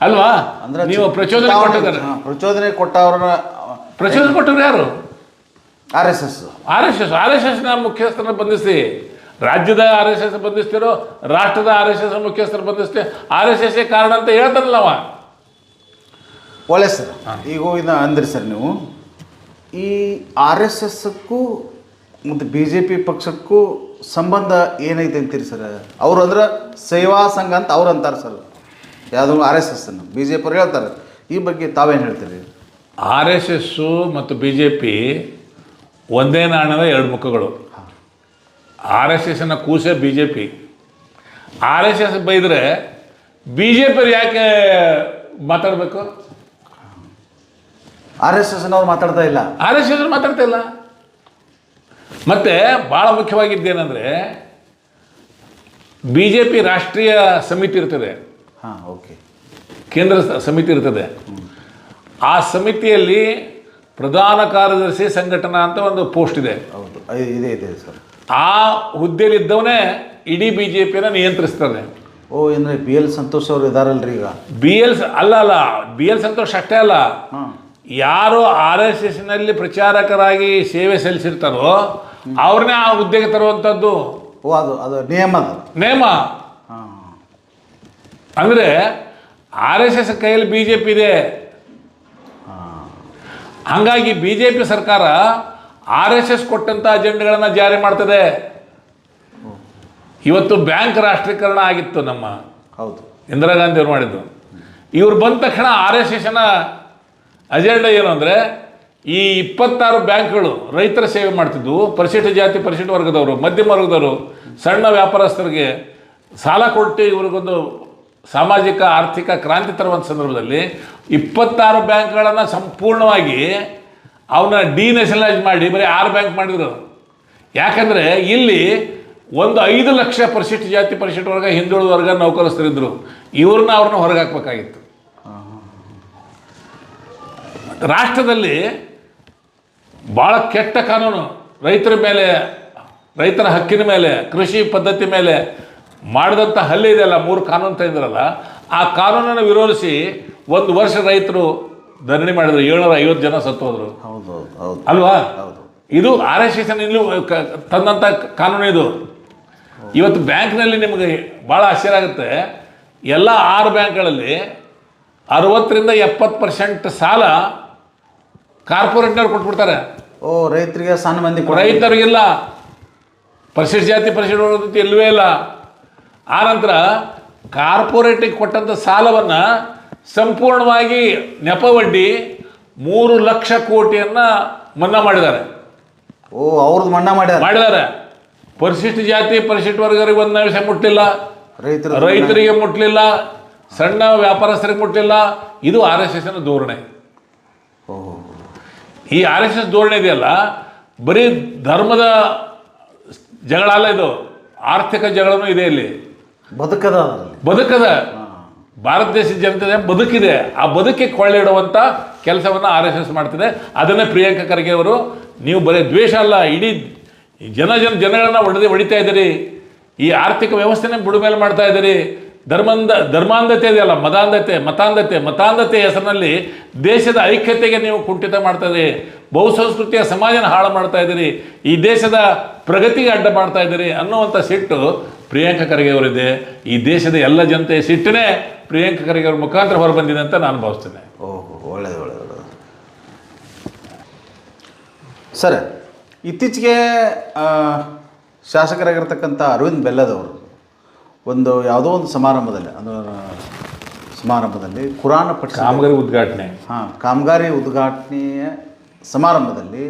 ಅಲ್ವಾ? ಅಂದ್ರೆ ನೀವು ಪ್ರಚೋದನೆ ಕೊಟ್ಟಿದ್ದಾರೆ. ಪ್ರಚೋದನೆ ಕೊಟ್ಟವ್ರನ್ನ ಪ್ರಚೋದನೆ ಕೊಟ್ಟವ್ರು ಯಾರು? R S S. R S S. R S ಎಸ್ನ ಮುಖ್ಯಸ್ಥರನ್ನ ಬಂಧಿಸಿ. ರಾಜ್ಯದ ಆರ್ ಎಸ್ ಎಸ್ ಬಂಧಿಸ್ತಿರೋ ರಾಷ್ಟ್ರದ ಆರ್ ಎಸ್ ಎಸ್ ಮುಖ್ಯಸ್ಥರು ಬಂಧಿಸ್ತೀವಿ ಆರ್ ಎಸ್ ಎಸ್ ಕಾರಣ ಅಂತ ಹೇಳ್ತಾರಲ್ಲ ಅವ. ಒಳ್ಳೆ ಸರ್. ಈಗ ಇದನ್ನ ಅಂದ್ರಿ ಸರ್ ನೀವು. ಈ ಆರ್ ಎಸ್ ಎಸ್ಕ್ಕೂ ಮತ್ತು ಬಿ ಜೆ ಪಿ ಪಕ್ಷಕ್ಕೂ ಸಂಬಂಧ ಏನೈತೆ ಅಂತೀರಿ ಸರ್? ಅವರು ಅಂದ್ರೆ ಸೇವಾ ಸಂಘ ಅಂತ ಅವ್ರು ಅಂತಾರೆ ಸರ್. ಯಾವುದೋ ಆರ್ ಎಸ್ ಎಸ್ ಅನ್ನು ಬಿ ಜೆ ಪಿ ಅವ್ರು ಹೇಳ್ತಾರೆ. ಈ ಬಗ್ಗೆ ತಾವೇನು ಹೇಳ್ತೀರಿ? ಆರ್ ಎಸ್ ಎಸ್ಸು ಮತ್ತು ಬಿ ಜೆ ಪಿ ಒಂದೇ ನಾಣ್ಯದ ಎರಡು ಮುಖಗಳು. ಆರ್ ಎಸ್ ಎಸ್ನ ಕೂಸೆ B J P. R S S ಬೈದರೆ B J ಪಿಯವ್ರು ಯಾಕೆ ಮಾತಾಡಬೇಕು? ಆರ್ ಎಸ್ ಎಸ್ನವ್ರು ಮಾತಾಡ್ತಾ ಇಲ್ಲ. ಆರ್ ಎಸ್ ಎಸ್ ಮಾತಾಡ್ತಾ ಇಲ್ಲ. ಮತ್ತೆ ಭಾಳ ಮುಖ್ಯವಾಗಿದ್ದೇನೆಂದರೆ ಬಿ ಜೆ ಪಿ ರಾಷ್ಟ್ರೀಯ ಸಮಿತಿ ಇರ್ತದೆ. ಹಾಂ ಓಕೆ. ಕೇಂದ್ರ ಸಮಿತಿ ಇರ್ತದೆ. ಆ ಸಮಿತಿಯಲ್ಲಿ ಪ್ರಧಾನ ಕಾರ್ಯದರ್ಶಿ ಸಂಘಟನಾ ಅಂತ ಒಂದು ಪೋಸ್ಟ್ ಇದೆ. ಹೌದು. ಇದೆ ಇದೆ ಸರ್. ಆ ಹುದ್ದೆಯಲ್ಲಿದ್ದವನೇ ಇಡೀ ಬಿ ಜೆ ಪಿಯನ್ನು ನಿಯಂತ್ರಿಸ್ತಾರೆ. ಓ ಅಂದರೆ ಬಿ ಎಲ್ ಸಂತೋಷ್ ಅವರು ಇದಾರಲ್ರಿ ಈಗ? ಬಿ ಎಲ್ ಅಲ್ಲ ಅಲ್ಲ. ಬಿ ಎಲ್ ಸಂತೋಷ್ ಅಷ್ಟೇ ಅಲ್ಲ. ಹಾಂ ಯಾರು ಆರ್ ಎಸ್ ಎಸ್ನಲ್ಲಿ ಪ್ರಚಾರಕರಾಗಿ ಸೇವೆ ಸಲ್ಲಿಸಿರ್ತಾರೋ ಅವ್ರನ್ನೇ ಆ ಹುದ್ದೆಗೆ ತರುವಂಥದ್ದು? ಓ ಅದು ಅದು ನಿಯಮ ಅದು. ನೇಮ. ಅಂದರೆ ಆರ್ ಎಸ್ ಎಸ್ ಕೈಯಲ್ಲಿ ಬಿ ಜೆ ಪಿ ಇದೆ. ಹಂಗಾಗಿ ಹಾಗಾಗಿ ಬಿ ಜೆ ಪಿ ಸರ್ಕಾರ ಆರ್ ಎಸ್ ಎಸ್ ಕೊಟ್ಟಂಥ ಅಜೆಂಡಗಳನ್ನು ಜಾರಿ ಮಾಡ್ತದೆ. ಇವತ್ತು ಬ್ಯಾಂಕ್ ರಾಷ್ಟ್ರೀಕರಣ ಆಗಿತ್ತು ನಮ್ಮ ಹೌದು. ಇಂದಿರಾ ಗಾಂಧಿ ಅವರು ಮಾಡಿದ್ದು. ಇವ್ರು ಬಂದ ತಕ್ಷಣ ಆರ್ ಎಸ್ ಎಸ್ನ ಅಜೆಂಡಾ ಏನು ಅಂದರೆ ಈ ಇಪ್ಪತ್ತಾರು ಬ್ಯಾಂಕ್ಗಳು ರೈತರ ಸೇವೆ ಮಾಡ್ತಿದ್ದವು ಪರಿಶಿಷ್ಟ ಜಾತಿ, ಪರಿಶಿಷ್ಟ ವರ್ಗದವರು, ಮಧ್ಯಮ ವರ್ಗದವರು, ಸಣ್ಣ ವ್ಯಾಪಾರಸ್ಥರಿಗೆ ಸಾಲ ಕೊಟ್ಟು ಇವ್ರಿಗೊಂದು ಸಾಮಾಜಿಕ, ಆರ್ಥಿಕ ಕ್ರಾಂತಿ ತರುವಂಥ ಸಂದರ್ಭದಲ್ಲಿ ಇಪ್ಪತ್ತಾರು ಬ್ಯಾಂಕ್ಗಳನ್ನು ಸಂಪೂರ್ಣವಾಗಿ ಅವನ್ನ ಡಿನ್ಯಾಷನಲೈಸ್ ಮಾಡಿ ಬರೀ ಆರು ಬ್ಯಾಂಕ್ ಮಾಡಿದರು. ಯಾಕಂದರೆ ಇಲ್ಲಿ ಒಂದು ಐದು ಲಕ್ಷ ಪರಿಶಿಷ್ಟ ಜಾತಿ, ಪರಿಶಿಷ್ಟ ವರ್ಗ, ಹಿಂದುಳಿದ ವರ್ಗ ನೌಕರಸ್ಥರಿದ್ದರು ಇವ್ರನ್ನ ಅವ್ರನ್ನ ಹೊರಗೆ ಹಾಕ್ಬೇಕಾಗಿತ್ತು. ರಾಷ್ಟ್ರದಲ್ಲಿ ಭಾಳ ಕೆಟ್ಟ ಕಾನೂನು. ರೈತರ ಮೇಲೆ ರೈತರ ಹಕ್ಕಿನ ಮೇಲೆ ಕೃಷಿ ಪದ್ಧತಿ ಮೇಲೆ ಮಾಡಿದಂಥ ಹಲ್ಲೆ ಇದೆಯಲ್ಲ ಮೂರು ಕಾನೂನು ತಂದಿರಲ್ಲ ಆ ಕಾನೂನನ್ನು ವಿರೋಧಿಸಿ ಒಂದು ವರ್ಷ ರೈತರು ಧರಣಿ ಮಾಡಿದ್ರು ಏಳ್ನೂರ ಐವತ್ತು ಜನ ಸತ್ತೋದ್ರು ಹೌದು ಹೌದು ಹೌದು. ಅಲ್ವಾ? ಹೌದು. ಇದು ಆರ್ ಎಸ್ ಎಸ್ ತಂದಂತ ತಂದಂಥ ಕಾನೂನು ಇದು. ಇವತ್ತು ಬ್ಯಾಂಕ್ನಲ್ಲಿ ನಿಮಗೆ ಭಾಳ ಆಶ್ಚರ್ಯ ಆಗುತ್ತೆ. ಎಲ್ಲ ಆರು ಬ್ಯಾಂಕ್ಗಳಲ್ಲಿ ಅರವತ್ತರಿಂದ ಎಪ್ಪತ್ತು ಪರ್ಸೆಂಟ್ ಸಾಲ ಕಾರ್ಪೊರೇಟ್ನವ್ರು ಕೊಟ್ಬಿಡ್ತಾರೆ. ಓ ರೈತರಿಗೆ ಸಣ್ಣ ಮಂದಿ ಕೊಡ ರೈತರಿಗಿಲ್ಲ. ಪರಿಶಿಷ್ಟ ಜಾತಿ ಪರಿಶಿಷ್ಟ ಎಲ್ಲವೇ ಇಲ್ಲ. ಆನಂತರ ಕಾರ್ಪೊರೇಟಿಗೆ ಕೊಟ್ಟಂಥ ಸಾಲವನ್ನು ಸಂಪೂರ್ಣವಾಗಿ ನೆಪವಡ್ಡಿ ಮೂರು ಲಕ್ಷ ಕೋಟಿಯನ್ನು ಮನ್ನಾ ಮಾಡಿದ್ದಾರೆ. ಓ ಅವ್ರದ್ದು ಮನ್ನಾ ಮಾಡಿದ್ದಾರೆ ಮಾಡಿದ್ದಾರೆ. ಪರಿಶಿಷ್ಟ ಜಾತಿ ಪರಿಶಿಷ್ಟ ವರ್ಗರಿಗೆ ಒಂದು ವಿಷಯ ಮುಟ್ಟಲಿಲ್ಲ ರೈತರು ರೈತರಿಗೆ ಮುಟ್ಟಲಿಲ್ಲ ಸಣ್ಣ ವ್ಯಾಪಾರಸ್ಥರಿಗೆ ಮುಟ್ಟಲಿಲ್ಲ ಇದು ಆರ್ ಎಸ್ ಎಸ್ನ ಧೋರಣೆ. ಈ ಆರ್ ಎಸ್ ಎಸ್ ಧೋರಣೆ ಇದೆಯಲ್ಲ ಬರೀ ಧರ್ಮದ ಜಗಳ ಅಲ್ಲ ಇದು ಆರ್ಥಿಕ ಜಗಳನೂ ಇದೆ ಇಲ್ಲಿ. ಬದುಕದ ಬದುಕದ. ಭಾರತ ದೇಶದ ಜನತೆ ಬದುಕಿದೆ. ಆ ಬದುಕಿ ಕೊಳ್ಳಿಡುವಂಥ ಕೆಲಸವನ್ನು ಆರ್ ಎಸ್ ಎಸ್ ಮಾಡ್ತಿದೆ. ಅದನ್ನೇ ಪ್ರಿಯಾಂಕ ಖರ್ಗೆ ಅವರು ನೀವು ಬರೀ ದ್ವೇಷ ಅಲ್ಲ ಇಡೀ ಜನ ಜನ ಜನಗಳನ್ನ ಒಡೆದು ಹೊಡಿತಾ ಇದ್ದೀರಿ. ಈ ಆರ್ಥಿಕ ವ್ಯವಸ್ಥೆನೇ ಬುಡಮೇಲೆ ಮಾಡ್ತಾ ಇದ್ದೀರಿ. ಧರ್ಮಂದ ಧರ್ಮಾಂಧತೆ ಇದೆಯಲ್ಲ, ಮತಾಂಧತೆ ಮತಾಂಧತೆ ಮತಾಂಧತೆ ಹೆಸರಿನಲ್ಲಿ ದೇಶದ ಐಕ್ಯತೆಗೆ ನೀವು ಕುಂಠಿತ ಮಾಡ್ತಾ ಇದ್ದೀರಿ ಬಹುಸಂಸ್ಕೃತಿಯ ಸಮಾಜನ ಹಾಳು ಮಾಡ್ತಾ ಇದ್ದೀರಿ ಈ ದೇಶದ ಪ್ರಗತಿಗೆ ಅಡ್ಡ ಮಾಡ್ತಾ ಇದ್ದೀರಿ ಅನ್ನುವಂಥ ಸಿಟ್ಟು ಪ್ರಿಯಾಂಕ ಖರ್ಗೆ ಅವರಿದೆ. ಈ ದೇಶದ ಎಲ್ಲ ಜನತೆಯ ಸಿಟ್ಟನೇ ಪ್ರಿಯಾಂಕ ಖರ್ಗೆ ಅವ್ರ ಮುಖಾಂತರ ಹೊರಬಂದಿದೆ ಅಂತ ನಾನು ಭಾವಿಸ್ತೇನೆ. ಓಹೋ ಒಳ್ಳೆಯದು ಒಳ್ಳೆಯದು ಸರ್, ಇತ್ತೀಚೆಗೆ ಶಾಸಕರಾಗಿರ್ತಕ್ಕಂಥ ಅರವಿಂದ್ ಬೆಲ್ಲದವರು ಒಂದು ಯಾವುದೋ ಒಂದು ಸಮಾರಂಭದಲ್ಲಿ ಅದರ ಸಮಾರಂಭದಲ್ಲಿ ಕುರಾನ ಪಠ ಕಾಮಗಾರಿ ಉದ್ಘಾಟನೆ. ಹಾಂ ಕಾಮಗಾರಿ ಉದ್ಘಾಟನೆಯ ಸಮಾರಂಭದಲ್ಲಿ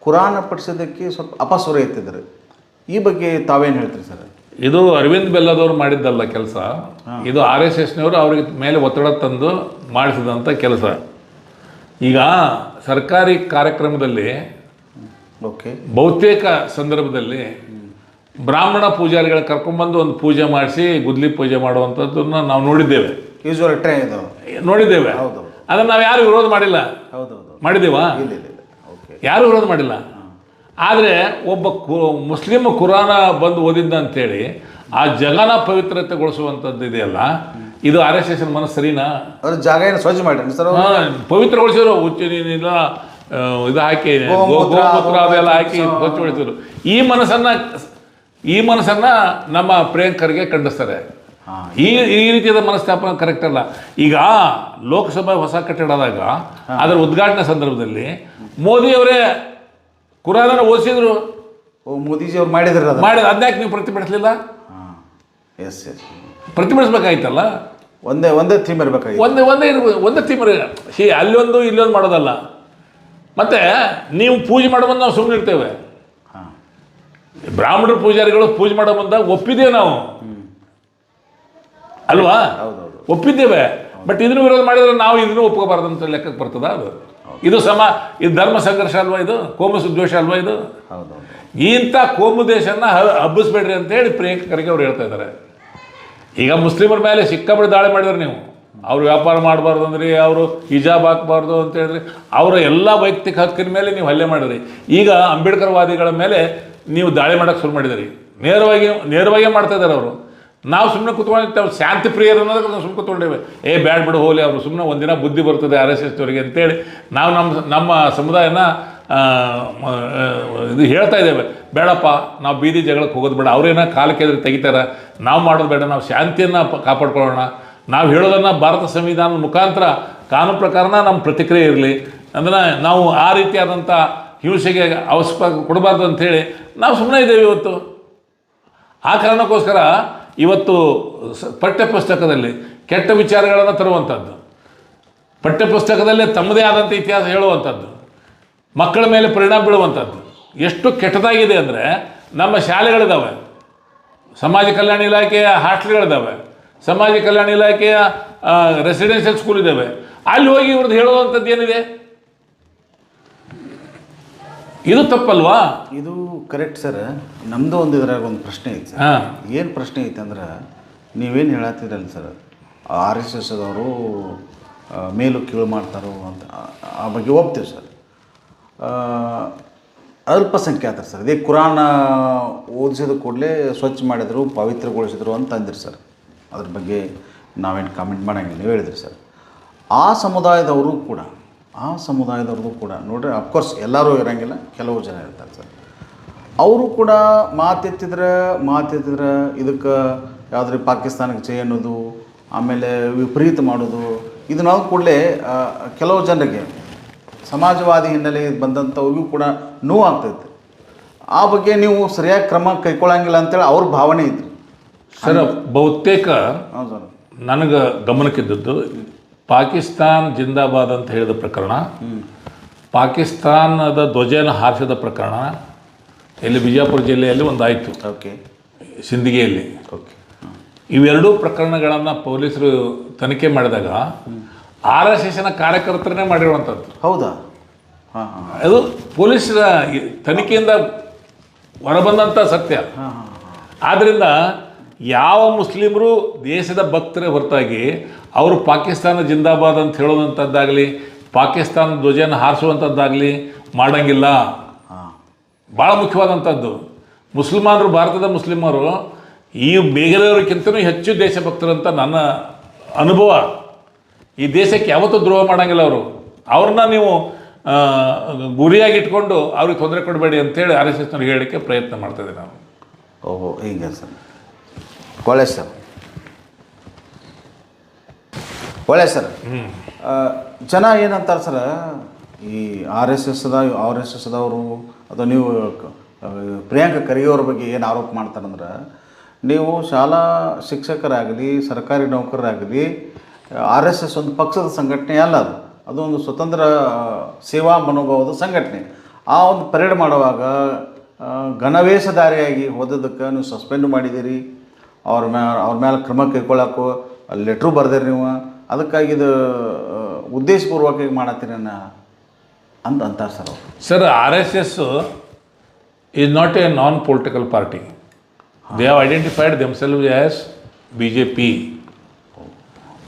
ಕುರಾನ ಪಠಿಸೋದಕ್ಕೆ ಸ್ವಲ್ಪ ಅಪಸ್ವರ ಎತ್ತಿದ್ದಾರೆ. ಈ ಬಗ್ಗೆ ತಾವೇನು ಹೇಳ್ತೀರಿ ಸರ್? ಇದು ಅರವಿಂದ್ ಬೆಲ್ಲದವ್ರು ಮಾಡಿದ್ದಲ್ಲ ಕೆಲಸ. ಇದು ಆರ್ ಎಸ್ ಎಸ್ನವರು ಅವ್ರಿಗೆ ಮೇಲೆ ಒತ್ತಡ ತಂದು ಮಾಡಿಸಿದಂಥ ಕೆಲಸ. ಈಗ ಸರ್ಕಾರಿ ಕಾರ್ಯಕ್ರಮದಲ್ಲಿ ಓಕೆ. ಬಹುತೇಕ ಸಂದರ್ಭದಲ್ಲಿ ಬ್ರಾಹ್ಮಣ ಪೂಜಾರಿಗಳ ಕರ್ಕೊಂಡ್ಬಂದು ಒಂದು ಪೂಜೆ ಮಾಡಿಸಿ ಗುದ್ಲಿ ಪೂಜೆ ಮಾಡುವಂಥದ್ದನ್ನು ನಾವು ನೋಡಿದ್ದೇವೆ. ಯೂಶ್ವಲ್ ಟ್ರೇ ಇದು. ನೋಡಿದ್ದೇವೆ. ಹೌದು. ಅದನ್ನು ನಾವು ಯಾರು ವಿರೋಧ ಮಾಡಿಲ್ಲ? ಹೌದು ಹೌದು ಮಾಡಿದ್ದೇವಾ? ಇಲ್ಲ ಇಲ್ಲ ಇಲ್ಲ. ಓಕೆ ಯಾರು ವಿರೋಧ ಮಾಡಿಲ್ಲ? ಆದರೆ ಒಬ್ಬ ಕು ಮುಸ್ಲಿಮ್ ಕುರಾನ ಬಂದು ಓದಿದ್ದ ಅಂತೇಳಿ ಆ ಜಗನ ಪವಿತ್ರತೆಗೊಳಿಸುವಂಥದ್ದು ಇದೆಯಲ್ಲ ಇದು ಆರ್ ಎಸ್ ಎಸ್ ಮನಸ್ಸು ಸರಿನಾ? ಅವ್ರ ಜಾಗ ಏನು ಸ್ವಚ್ಛ ಮಾಡಿ ಸರ್ ಅವ್ರು? ಹಾ, ಪವಿತ್ರಗೊಳಿಸಿದ್ರು ಹುಚ್ಚು ನೀನಿಲ್ಲ ಇದು ಹಾಕಿ ಗೋ- ಗೋಮೂತ್ರ, ಗೋಮೂತ್ರ ಅದೆಲ್ಲ ಹಾಕಿ ಸ್ವಚ್ಛಗೊಳಿಸಿದ್ರು. ಈ ಮನಸ್ಸನ್ನ ಈ ಮನಸ್ಸನ್ನ ನಮ್ಮ ಪ್ರಿಯಾಂಕರ್ಗೆ ಖಂಡಿಸ್ತಾರೆ. ಈ ಈ ರೀತಿಯಾದ ಮನಸ್ತಾಪ ಕರೆಕ್ಟ್ ಅಲ್ಲ. ಈಗ ಲೋಕಸಭೆ ಹೊಸ ಕಟ್ಟಡದಾಗ ಅದರ ಉದ್ಘಾಟನೆ ಸಂದರ್ಭದಲ್ಲಿ ಮೋದಿಯವರೇ ಕುರಾನ ಓದಿಸಿದ್ರು. ಮೋದಿಜಿ ಅವ್ರು ಮಾಡಿದ್ರು. ಅದು ಅದ್ಯಾಕೆ ಅದನ್ಯಾಕೆ ನೀವು ಪ್ರತಿಭಟಿಸಲಿಲ್ಲ? S S ಪ್ರತಿಭಟಿಸ್ಬೇಕಾಯ್ತಲ್ಲ? ಒಂದೇ ಒಂದೇ ಥೀಮ್ ಇರಬೇಕಾಗಿತ್ತು. ಒಂದೇ ಒಂದೇ ಇರ್ಬೋದು ಒಂದೇ ತಿಮ್ಮರಿ ಹೀ ಅಲ್ಲೊಂದು ಇಲ್ಲೊಂದು ಮಾಡೋದಲ್ಲ. ಮತ್ತು ನೀವು ಪೂಜೆ ಮಾಡೋದನ್ನು ನಾವು ಸುಮ್ಮನೆ ಇರ್ತೇವೆ ಬ್ರಾಹ್ಮಣರು ಪೂಜಾರಿಗಳು ಪೂಜೆ ಮಾಡೋ ಬಂದಾಗ ಒಪ್ಪಿದ್ದೇವೆ ನಾವು? ಅಲ್ವಾ? ಒಪ್ಪಿದ್ದೇವೆ. ಬಟ್ ಇದನ್ನು ವಿರೋಧ ಮಾಡಿದ್ರೆ ನಾವು ಇದನ್ನು ಒಪ್ಕೋಬಾರ್ದು ಅಂತ ಲೆಕ್ಕಕ್ಕೆ ಬರ್ತದ ಅದು. ಇದು ಸಮ ಇದು ಧರ್ಮ ಸಂಘರ್ಷ ಅಲ್ವಾ ಇದು? ಕೋಮು ಸುದ್ದೋಷ ಅಲ್ವಾ ಇದು? ಇಂಥ ಕೋಮು ದೇಶನ ಹಬ್ಬಿಸ್ಬೇಡ್ರಿ ಅಂತೇಳಿ ಹೇಳಿ ಪ್ರಿಯಂಕರಿಗೆ ಅವ್ರು ಹೇಳ್ತಾ ಇದ್ದಾರೆ. ಈಗ ಮುಸ್ಲಿಮರ ಮೇಲೆ ಸಿಕ್ಕಾಪಟ್ಟೆ ದಾಳಿ ಮಾಡಿದ್ರೆ ನೀವು. ಅವರು ವ್ಯಾಪಾರ ಮಾಡಬಾರ್ದು ಅಂದ್ರೆ ಅವರು ಹಿಜಾಬ್ ಹಾಕಬಾರ್ದು ಅಂತ ಹೇಳಿದ್ರಿ ಅವರ ಎಲ್ಲ ವೈಯಕ್ತಿಕ ಹಕ್ಕಿನ ಮೇಲೆ ನೀವು ಹಲ್ಲೆ ಮಾಡಿದ್ರಿ. ಈಗ ಅಂಬೇಡ್ಕರ್ ವಾದಿಗಳ ಮೇಲೆ ನೀವು ದಾಳಿ ಮಾಡೋಕ್ಕೆ ಶುರು ಮಾಡಿದಿರಿ ನೇರವಾಗಿ ನೇರವಾಗಿ ಮಾಡ್ತಾ ಇದ್ದಾರೆ ಅವರು. ನಾವು ಸುಮ್ಮನೆ ಕೂತ್ಕೊಂಡಿರ್ತೇವೆ ಶಾಂತಿ ಪ್ರಿಯರು ಅನ್ನೋದಕ್ಕೆ ನಾವು ಸುಮ್ಮನೆ ಕುತ್ಕೊಂಡೇವೆ. ಏ, ಬ್ಯಾಡ್ ಬಿಡು ಹೋಲಿ ಅವರು ಸುಮ್ಮನೆ ಒಂದಿನ ಬುದ್ಧಿ ಬರ್ತದೆ ಆರ್ ಎಸ್ ಎಸ್ನವರಿಗೆ ಅಂತೇಳಿ ನಾವು ನಮ್ಮ ನಮ್ಮ ಸಮುದಾಯನ ಇದು ಹೇಳ್ತಾ ಇದ್ದೇವೆ. ಬೇಡಪ್ಪ, ನಾವು ಬೀದಿ ಜಗಳಕ್ಕೆ ಹೋಗೋದು ಬೇಡ. ಅವ್ರೇನ ಕಾಲು ಕೇಳಿದ್ರೆ ತೆಗಿತಾರೆ. ನಾವು ಮಾಡೋದು ಬೇಡ. ನಾವು ಶಾಂತಿಯನ್ನು ಕಾಪಾಡ್ಕೊಳ್ಳೋಣ. ನಾವು ಹೇಳೋದನ್ನು ಭಾರತ ಸಂವಿಧಾನದ ಮುಖಾಂತರ ಕಾನೂನು ಪ್ರಕಾರನ ನಮ್ಮ ಪ್ರತಿಕ್ರಿಯೆ ಇರಲಿ. ಅಂದ್ರೆ ನಾವು ಆ ರೀತಿಯಾದಂಥ ಹಿಂಸೆಗೆ ಅವಸ್ಪ ಕೊಡಬಾರ್ದು ಅಂಥೇಳಿ ನಾವು ಸುಮ್ಮನೆ ಇದ್ದೇವೆ ಇವತ್ತು. ಆ ಕಾರಣಕ್ಕೋಸ್ಕರ ಇವತ್ತು ಪಠ್ಯಪುಸ್ತಕದಲ್ಲಿ ಕೆಟ್ಟ ವಿಚಾರಗಳನ್ನು ತರುವಂಥದ್ದು. ಪಠ್ಯಪುಸ್ತಕದಲ್ಲೇ ತಮ್ಮದೇ ಆದಂಥ ಇತಿಹಾಸ ಹೇಳುವಂಥದ್ದು. ಮಕ್ಕಳ ಮೇಲೆ ಪರಿಣಾಮ ಬೀಳುವಂಥದ್ದು. ಎಷ್ಟು ಕೆಟ್ಟದಾಗಿದೆ ಅಂದರೆ ನಮ್ಮ ಶಾಲೆಗಳಿದ್ದಾವೆ ಸಮಾಜ ಕಲ್ಯಾಣ ಇಲಾಖೆಯ ಹಾಸ್ಟೆಲ್ಗಳಿದ್ದಾವೆ ಸಮಾಜ ಕಲ್ಯಾಣ ಇಲಾಖೆಯ ರೆಸಿಡೆನ್ಷಿಯಲ್ ಸ್ಕೂಲ್ ಇದ್ದಾವೆ ಅಲ್ಲಿ ಹೋಗಿ ಇವ್ರದ್ದು ಹೇಳುವಂಥದ್ದು ಏನಿದೆ? ಇದು ತಪ್ಪಲ್ವಾ? ಇದು ಕರೆಕ್ಟ್ ಸರ್ ನಮ್ಮದು ಒಂದು ಇದ್ರಾಗ ಒಂದು ಪ್ರಶ್ನೆ ಐತೆ ಏನ್ ಹಾಂ. ಏನು ಪ್ರಶ್ನೆ ಐತೆ ಅಂದ್ರೆ ನೀವೇನು ಹೇಳತ್ತಿರಲ್ಲ ಸರ್ ಆರ್ ಎಸ್ ಎಸ್ ಅವರು ಮೇಲು ಕೀಳು ಮಾಡ್ತಾರೋ ಅಂತ ಆ- ಬಗ್ಗೆ ಒಪ್ತೀವಿ ಸರ್ ಅಲ್ಪಸಂಖ್ಯಾತರು ಸರ್ ಇದೇ ಕುರಾನ ಓದಿಸಿದ ಕೂಡಲೇ ಸ್ವಚ್ಛ ಮಾಡಿದರು ಪವಿತ್ರಗೊಳಿಸಿದ್ರು ಅಂತ ಅಂದಿರಿ ಸರ್ ಅದ್ರ ಬಗ್ಗೆ ನಾವೇನು ಕಾಮೆಂಟ್ ಮಾಡಂಗಿಲ್ಲ ನೀವು ಹೇಳಿದ್ರಿ ಸರ್ ಆ ಸಮುದಾಯದವರು ಕೂಡ ಆ ಸಮುದಾಯದವ್ರದ್ದು ಕೂಡ. ನೋಡ್ರಿ ಅಫ್ಕೋರ್ಸ್ ಎಲ್ಲರೂ ಇರೋಂಗಿಲ್ಲ ಕೆಲವು ಜನ ಇರ್ತಾರೆ ಸರ್. ಅವರು ಕೂಡ ಮಾತೆತ್ತಿದ್ರೆ ಮಾತೆತ್ತಿದ್ರೆ ಇದಕ್ಕೆ ಯಾವುದ್ರಿ ಪಾಕಿಸ್ತಾನಕ್ಕೆ ಜೈ ಅನ್ನೋದು ಆಮೇಲೆ ವಿಪರೀತ ಮಾಡೋದು ಇದು ನಾವು ಕೂಡಲೇ ಕೆಲವು ಜನರಿಗೆ ಸಮಾಜವಾದಿ ಹಿನ್ನೆಲೆ ಬಂದಂಥವ್ರಿಗೂ ಕೂಡ ನೋವು ಆಗ್ತೈತೆ. ಆ ಬಗ್ಗೆ ನೀವು ಸರಿಯಾಗಿ ಕ್ರಮ ಕೈಗೊಳ್ಳಂಗಿಲ್ಲ ಅಂತೇಳಿ ಅವ್ರ ಭಾವನೆ ಇತ್ತು ಸರ್ ಬಹುತೇಕ ನನಗೆ ಗಮನಕ್ಕಿದ್ದದ್ದು ಪಾಕಿಸ್ತಾನ್ ಜಿಂದಾಬಾದ್ ಅಂತ ಹೇಳಿದ ಪ್ರಕರಣ ಪಾಕಿಸ್ತಾನದ ಧ್ವಜನ ಹಾರಿಸಿದ ಪ್ರಕರಣ ಇಲ್ಲಿ ಬಿಜಾಪುರ ಜಿಲ್ಲೆಯಲ್ಲಿ ಒಂದಾಯಿತು. ಓಕೆ ಸಿಂದಗಿಯಲ್ಲಿ. ಓಕೆ ಇವೆರಡೂ ಪ್ರಕರಣಗಳನ್ನು ಪೊಲೀಸರು ತನಿಖೆ ಮಾಡಿದಾಗ ಆರ್ ಎಸ್ ಎಸ್ನ ಕಾರ್ಯಕರ್ತರನ್ನೇ ಮಾಡಿರುವಂಥದ್ದು. ಹೌದಾ? ಅದು ಪೊಲೀಸರ ತನಿಖೆಯಿಂದ ಹೊರಬಂದಂಥ ಸತ್ಯ. ಆದ್ದರಿಂದ ಯಾವ ಮುಸ್ಲಿಮರು ದೇಶದ ಭಕ್ತರ ಹೊರತಾಗಿ ಅವರು ಪಾಕಿಸ್ತಾನ ಜಿಂದಾಬಾದ್ ಅಂತ ಹೇಳೋದಂಥದ್ದಾಗಲಿ ಪಾಕಿಸ್ತಾನ ಧ್ವಜನ ಹಾರಿಸುವಂಥದ್ದಾಗಲಿ ಮಾಡೋಂಗಿಲ್ಲ. ಭಾಳ ಮುಖ್ಯವಾದಂಥದ್ದು ಮುಸಲ್ಮಾನರು ಭಾರತದ ಮುಸ್ಲಿಮರು ಈ ಬೇಗದವರಿಗಿಂತಲೂ ಹೆಚ್ಚು ದೇಶಭಕ್ತರು ಅಂತ ನನ್ನ ಅನುಭವ. ಈ ದೇಶಕ್ಕೆ ಯಾವತ್ತೂ ದ್ರೋಹ ಮಾಡೋಂಗಿಲ್ಲ ಅವರು. ಅವ್ರನ್ನ ನೀವು ಗುರಿಯಾಗಿ ಇಟ್ಕೊಂಡು ಅವ್ರಿಗೆ ತೊಂದರೆ ಕೊಡಬೇಡಿ ಅಂತೇಳಿ ಆರ್ ಎಸ್ ಎಸ್ನವ್ರಿಗೆ ಹೇಳೋಕ್ಕೆ ಪ್ರಯತ್ನ ಮಾಡ್ತಾಯಿದ್ದೆ ನಾವು ಓಹೋ ಹೀಗೆ ಸರ್? ಒಳ್ಳೆ ಸರ್ ಒಳ್ಳೆ ಸರ್ ಜನ ಏನಂತಾರೆ ಸರ್? ಈ ಆರ್ ಎಸ್ ಎಸ್ ಅದ ಆರ್ ಎಸ್ ಎಸ್ ಅದವರು ಅಥವಾ ನೀವು ಪ್ರಿಯಾಂಕ ಕರಿಯೋರ ಬಗ್ಗೆ ಏನು ಆರೋಪ ಮಾಡ್ತಾರಂದ್ರೆ ನೀವು ಶಾಲಾ ಶಿಕ್ಷಕರಾಗಲಿ ಸರ್ಕಾರಿ ನೌಕರರಾಗಲಿ ಆರ್ ಎಸ್ ಎಸ್ ಒಂದು ಪಕ್ಷದ ಸಂಘಟನೆ ಅಲ್ಲ ಅದು. ಅದು ಒಂದು ಸ್ವತಂತ್ರ ಸೇವಾ ಮನೋಭಾವದ ಸಂಘಟನೆ. ಆ ಒಂದು ಪರೇಡ್ ಮಾಡುವಾಗ ಘನವೇಷಧಾರಿಯಾಗಿ ಹೋದದಕ್ಕೆ ನೀವು ಸಸ್ಪೆಂಡ್ ಮಾಡಿದ್ದೀರಿ. ಅವ್ರ ಮ್ಯಾ ಅವ್ರ ಮೇಲೆ ಕ್ರಮ ಕೈಗೊಳ್ಳಕ್ಕೂ ಲೆಟ್ರು ಬರ್ದಿರಿ ನೀವು. ಅದಕ್ಕಾಗಿ ಇದು ಉದ್ದೇಶಪೂರ್ವಕ ಉದ್ದೇಶಪೂರ್ವಕವಾಗಿ ಮಾಡತ್ತೀರಿ ಅನ್ನ ಅಂತ ಅಂತಾರೆ ಸರ್ ಅವರು. Sir R S S is not a non political party they have identified themselves as B J P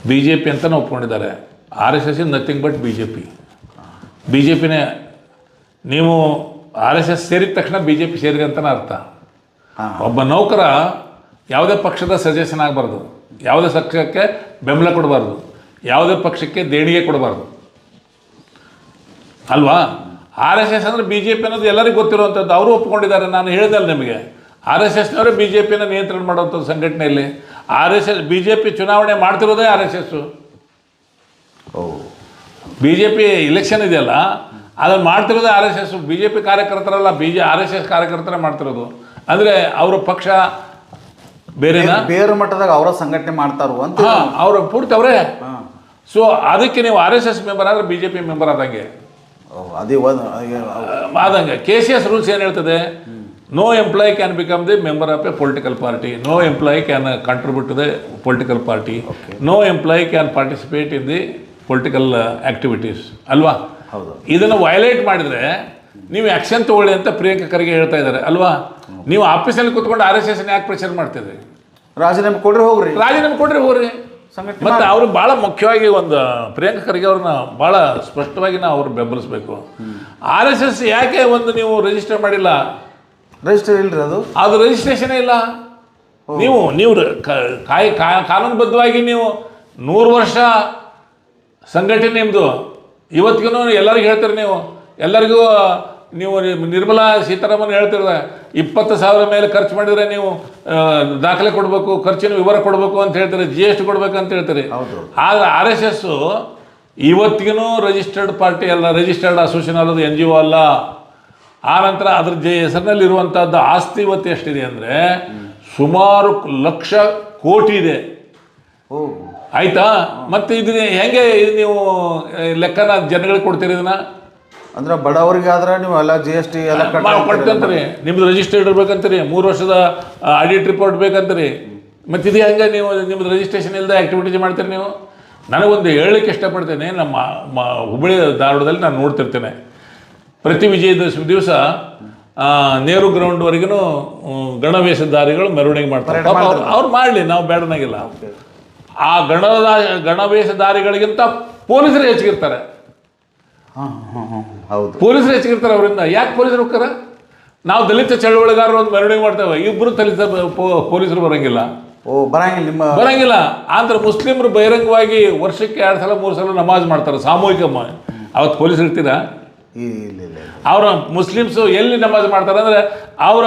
B J P ಅಂತಲೇ ಒಪ್ಕೊಂಡಿದ್ದಾರೆ. R S S is nothing but B J P B J ಪಿನೇ ನೀವು R S S ಸೇರಿದ ತಕ್ಷಣ B J P ಸೇರಿದೆ ಅಂತಲೇ ಅರ್ಥ. ಹಾಂ. ಒಬ್ಬ ನೌಕರ ಯಾವುದೇ ಪಕ್ಷದ ಸಜೆಷನ್ ಆಗಬಾರ್ದು. ಯಾವುದೇ ಪಕ್ಷಕ್ಕೆ ಬೆಂಬಲ ಕೊಡಬಾರ್ದು. ಯಾವುದೇ ಪಕ್ಷಕ್ಕೆ ದೇಣಿಗೆ ಕೊಡಬಾರ್ದು. ಅಲ್ವಾ? ಆರ್ ಎಸ್ ಎಸ್ ಅಂದರೆ ಬಿ ಜೆ ಪಿ ಅನ್ನೋದು ಎಲ್ಲರಿಗೂ ಗೊತ್ತಿರುವಂಥದ್ದು ಅವರು ಒಪ್ಕೊಂಡಿದ್ದಾರೆ. ನಾನು ಹೇಳಿದಲ್ಲ ನಿಮಗೆ. ಆರ್ ಎಸ್ ಎಸ್ನವರೇ ಬಿ ಜೆ ಪಿನ ನಿಯಂತ್ರಣ ಮಾಡುವಂಥದ್ದು ಸಂಘಟನೆಯಲ್ಲಿ R S S B J P ಚುನಾವಣೆ ಮಾಡ್ತಿರೋದೇ ಆರ್ ಎಸ್ ಎಸ್ಸು ಓ. ಬಿ ಜೆ ಪಿ ಇಲೆಕ್ಷನ್ ಇದೆಯಲ್ಲ ಅದನ್ನು ಮಾಡ್ತಿರೋದೇ R S S B J P ಕಾರ್ಯಕರ್ತರಲ್ಲ. B J R S S ಕಾರ್ಯಕರ್ತರೇ ಮಾಡ್ತಿರೋದು. ಅಂದರೆ ಅವರ ಪಕ್ಷ ಬೇರೆನಾ? ಬೇರೆ ಮಟ್ಟದಾಗ ಅವರ ಸಂಘಟನೆ ಮಾಡ್ತಾರೋ ಅಂತ ಅವ್ರ ಪೂರ್ತಿ ಅವರೇ. ಸೊ ಅದಕ್ಕೆ ನೀವು ಆರ್ ಎಸ್ ಎಸ್ ಮೆಂಬರ್ ಆದ್ರೆ ಬಿ ಜೆ ಪಿ ಮೆಂಬರ್ ಆದಂಗೆ. ಅದೇ ಆದಂಗೆ. ಕೆ ಸಿ ಎಸ್ ರೂಲ್ಸ್ ಏನು ಹೇಳ್ತದೆ? No employee can become the member of a political party no employee can contribute to the political party no employee can participate in the political activities ಅಲ್ವಾ? ಹೌದು. ಇದನ್ನು violate ಮಾಡಿದರೆ ನೀವು action ತಗೊಳ್ಳಿ ಅಂತ ಪ್ರಿಯಾಂಕ ಖರ್ಗೆ ಹೇಳ್ತಾ ಇದ್ದಾರೆ ಅಲ್ವಾ? ನೀವು ಆಫೀಸಲ್ಲಿ ಕೂತ್ಕೊಂಡು ಆರ್ ಎಸ್ ಎಸ್ ಯಾಕೆ ಪ್ರೆಷರ್ ಮಾಡ್ತಿದ್ರಿ? ರಾಜೀನಾಮೆ ಕೊಡ್ರಿ ಹೋಗ್ರಿ. ರಾಜೀನಾಮೆ ಕೊಡ್ರಿ ಹೋಗ್ರಿ. ಮತ್ತೆ ಅವ್ರು ಭಾಳ ಮುಖ್ಯವಾಗಿ ಒಂದು ಪ್ರಿಯಾಂಕ ಖರ್ಗೆ ಅವ್ರನ್ನ ಭಾಳ ಸ್ಪಷ್ಟವಾಗಿ ನಾವು ಅವ್ರು ಬೆಂಬಲಿಸಬೇಕು. ಆರ್ ಎಸ್ ಎಸ್ ಯಾಕೆ ಒಂದು ನೀವು ರಿಜಿಸ್ಟರ್ ಮಾಡಿಲ್ಲ? ರಿಜಿಸ್ಟರ್ ಇಲ್ರಿ ಅದು. ಅದು ರಿಜಿಸ್ಟ್ರೇಷನ್ ಇಲ್ಲ. ನೀವು ನೀವು ಕಾಯಿ ಕಾನೂನುಬದ್ಧವಾಗಿ ನೀವು ನೂರು ವರ್ಷ ಸಂಘಟನೆ ನಿಮ್ಮದು ಇವತ್ತಿಗೂ ಎಲ್ಲರಿಗೂ ಹೇಳ್ತೀರಿ ನೀವು. ಎಲ್ಲರಿಗೂ ನೀವು ನಿರ್ಮಲಾ ಸೀತಾರಾಮನ್ ಹೇಳ್ತಿರ್ದ ಇಪ್ಪತ್ತು ಸಾವಿರ ಮೇಲೆ ಖರ್ಚು ಮಾಡಿದರೆ ನೀವು ದಾಖಲೆ ಕೊಡಬೇಕು ಖರ್ಚಿನ ವಿವರ ಕೊಡಬೇಕು ಅಂತ ಹೇಳ್ತಾರೆ ಜಿ ಎಸ್ ಟಿ ಕೊಡಬೇಕು ಅಂತ ಹೇಳ್ತಾರೆ. ಹೌದು. ಆದರೆ ಆರ್ ಎಸ್ ಎಸ್ಸು ಇವತ್ತಿಗೂ ರಿಜಿಸ್ಟರ್ಡ್ ಪಾರ್ಟಿ ಅಲ್ಲ ರಿಜಿಸ್ಟರ್ಡ್ ಅಸೋಸಿಯೇಷನ್ ಅಲ್ಲದು ಎನ್ ಜಿ ಒ ಅಲ್ಲ. ಆ ನಂತರ ಅದ್ರ ಜೆ ಹೆಸರಿನಲ್ಲಿರುವಂಥದ್ದು ಆಸ್ತಿ ಇವತ್ತು ಎಷ್ಟಿದೆ ಅಂದರೆ ಸುಮಾರು ಲಕ್ಷ ಕೋಟಿ ಇದೆ. ಆಯ್ತಾ? ಮತ್ತೆ ಇದನ್ನ ಹೆಂಗೆ ಇದು ನೀವು ಲೆಕ್ಕನ ಜನಗಳಿಗೆ ಕೊಡ್ತೀರಿ ಇದನ್ನ? ಅಂದ್ರೆ ಬಡವರಿಗೆ ಆದ್ರೆ ನೀವು ಎಲ್ಲ ಜಿ ಎಸ್ ಟಿ ಎಲ್ಲ ಕಟ್ ನಾವು ಕೊಡ್ತಂತೀರಿ ನಿಮ್ದು ರಿಜಿಸ್ಟರ್ಡ್ ಇರ್ಬೇಕಂತೀರಿ ಮೂರು ವರ್ಷದ ಆಡಿಟ್ ರಿಪೋರ್ಟ್ ಬೇಕಂತೀರಿ. ಮತ್ತೆ ಇದು ಹೆಂಗೆ ನೀವು ನಿಮ್ದು ರಿಜಿಸ್ಟ್ರೇಷನ್ ಇಲ್ಲದೆ ಆ್ಯಕ್ಟಿವಿಟೀಸ್ ಮಾಡ್ತೀರಿ ನೀವು? ನನಗೊಂದು ಹೇಳಲಿಕ್ಕೆ ಇಷ್ಟಪಡ್ತೇನೆ ನಮ್ಮ ಮ ಹುಬ್ಬಳ್ಳಿ ಧಾರವಾಡದಲ್ಲಿ ನಾನು ನೋಡ್ತಿರ್ತೇನೆ. ಪ್ರತಿ ವಿಜಯದಶಮಿ ದಿವಸ ನೇರು ಗ್ರೌಂಡ್ವರೆಗೂ ಗಣವೇಷಧಾರಿಗಳು ಮೆರವಣಿಗೆ ಮಾಡ್ತಾರೆ. ಅವ್ರು ಮಾಡಲಿ ನಾವು ಬೇಡನಾಗಿಲ್ಲ. ಆ ಗಣದ ಗಣವೇಷಧಾರಿಗಳಿಗಿಂತ ಪೊಲೀಸರು ಹೆಚ್ಚಿಗಿರ್ತಾರೆ. ಹೌದು. ಪೊಲೀಸರು ಹೆಚ್ಚಿಗಿರ್ತಾರೆ ಅವರಿಂದ. ಯಾಕೆ ಪೊಲೀಸರು ಹೋಗ್ತಾರೆ? ನಾವು ದಲಿತ ಚಳವಳಿಗಾರರು ಒಂದು ಮೆರವಣಿಗೆ ಮಾಡ್ತೇವೆ. ಇಬ್ಬರು ದಲಿತ ಪೊಲೀಸರು ಬರಂಗಿಲ್ಲ. ಓ ಬರಂಗಿಲ್ಲ ನಿಮ್ಮ ಬರಂಗಿಲ್ಲ. ಆದ್ರೆ ಮುಸ್ಲಿಮರು ಬಹಿರಂಗವಾಗಿ ವರ್ಷಕ್ಕೆ ಎರಡು ಸಲ ಮೂರು ಸಲ ನಮಾಜ್ ಮಾಡ್ತಾರೆ ಸಾಮೂಹಿಕ ಅವತ್ತು ಪೊಲೀಸ್ ಇರ್ತೀರಾ. ಅವರ ಮುಸ್ಲಿಮ್ಸು ಎಲ್ಲಿ ನಮಾಜ್ ಮಾಡ್ತಾರೆ ಅಂದ್ರೆ ಅವರ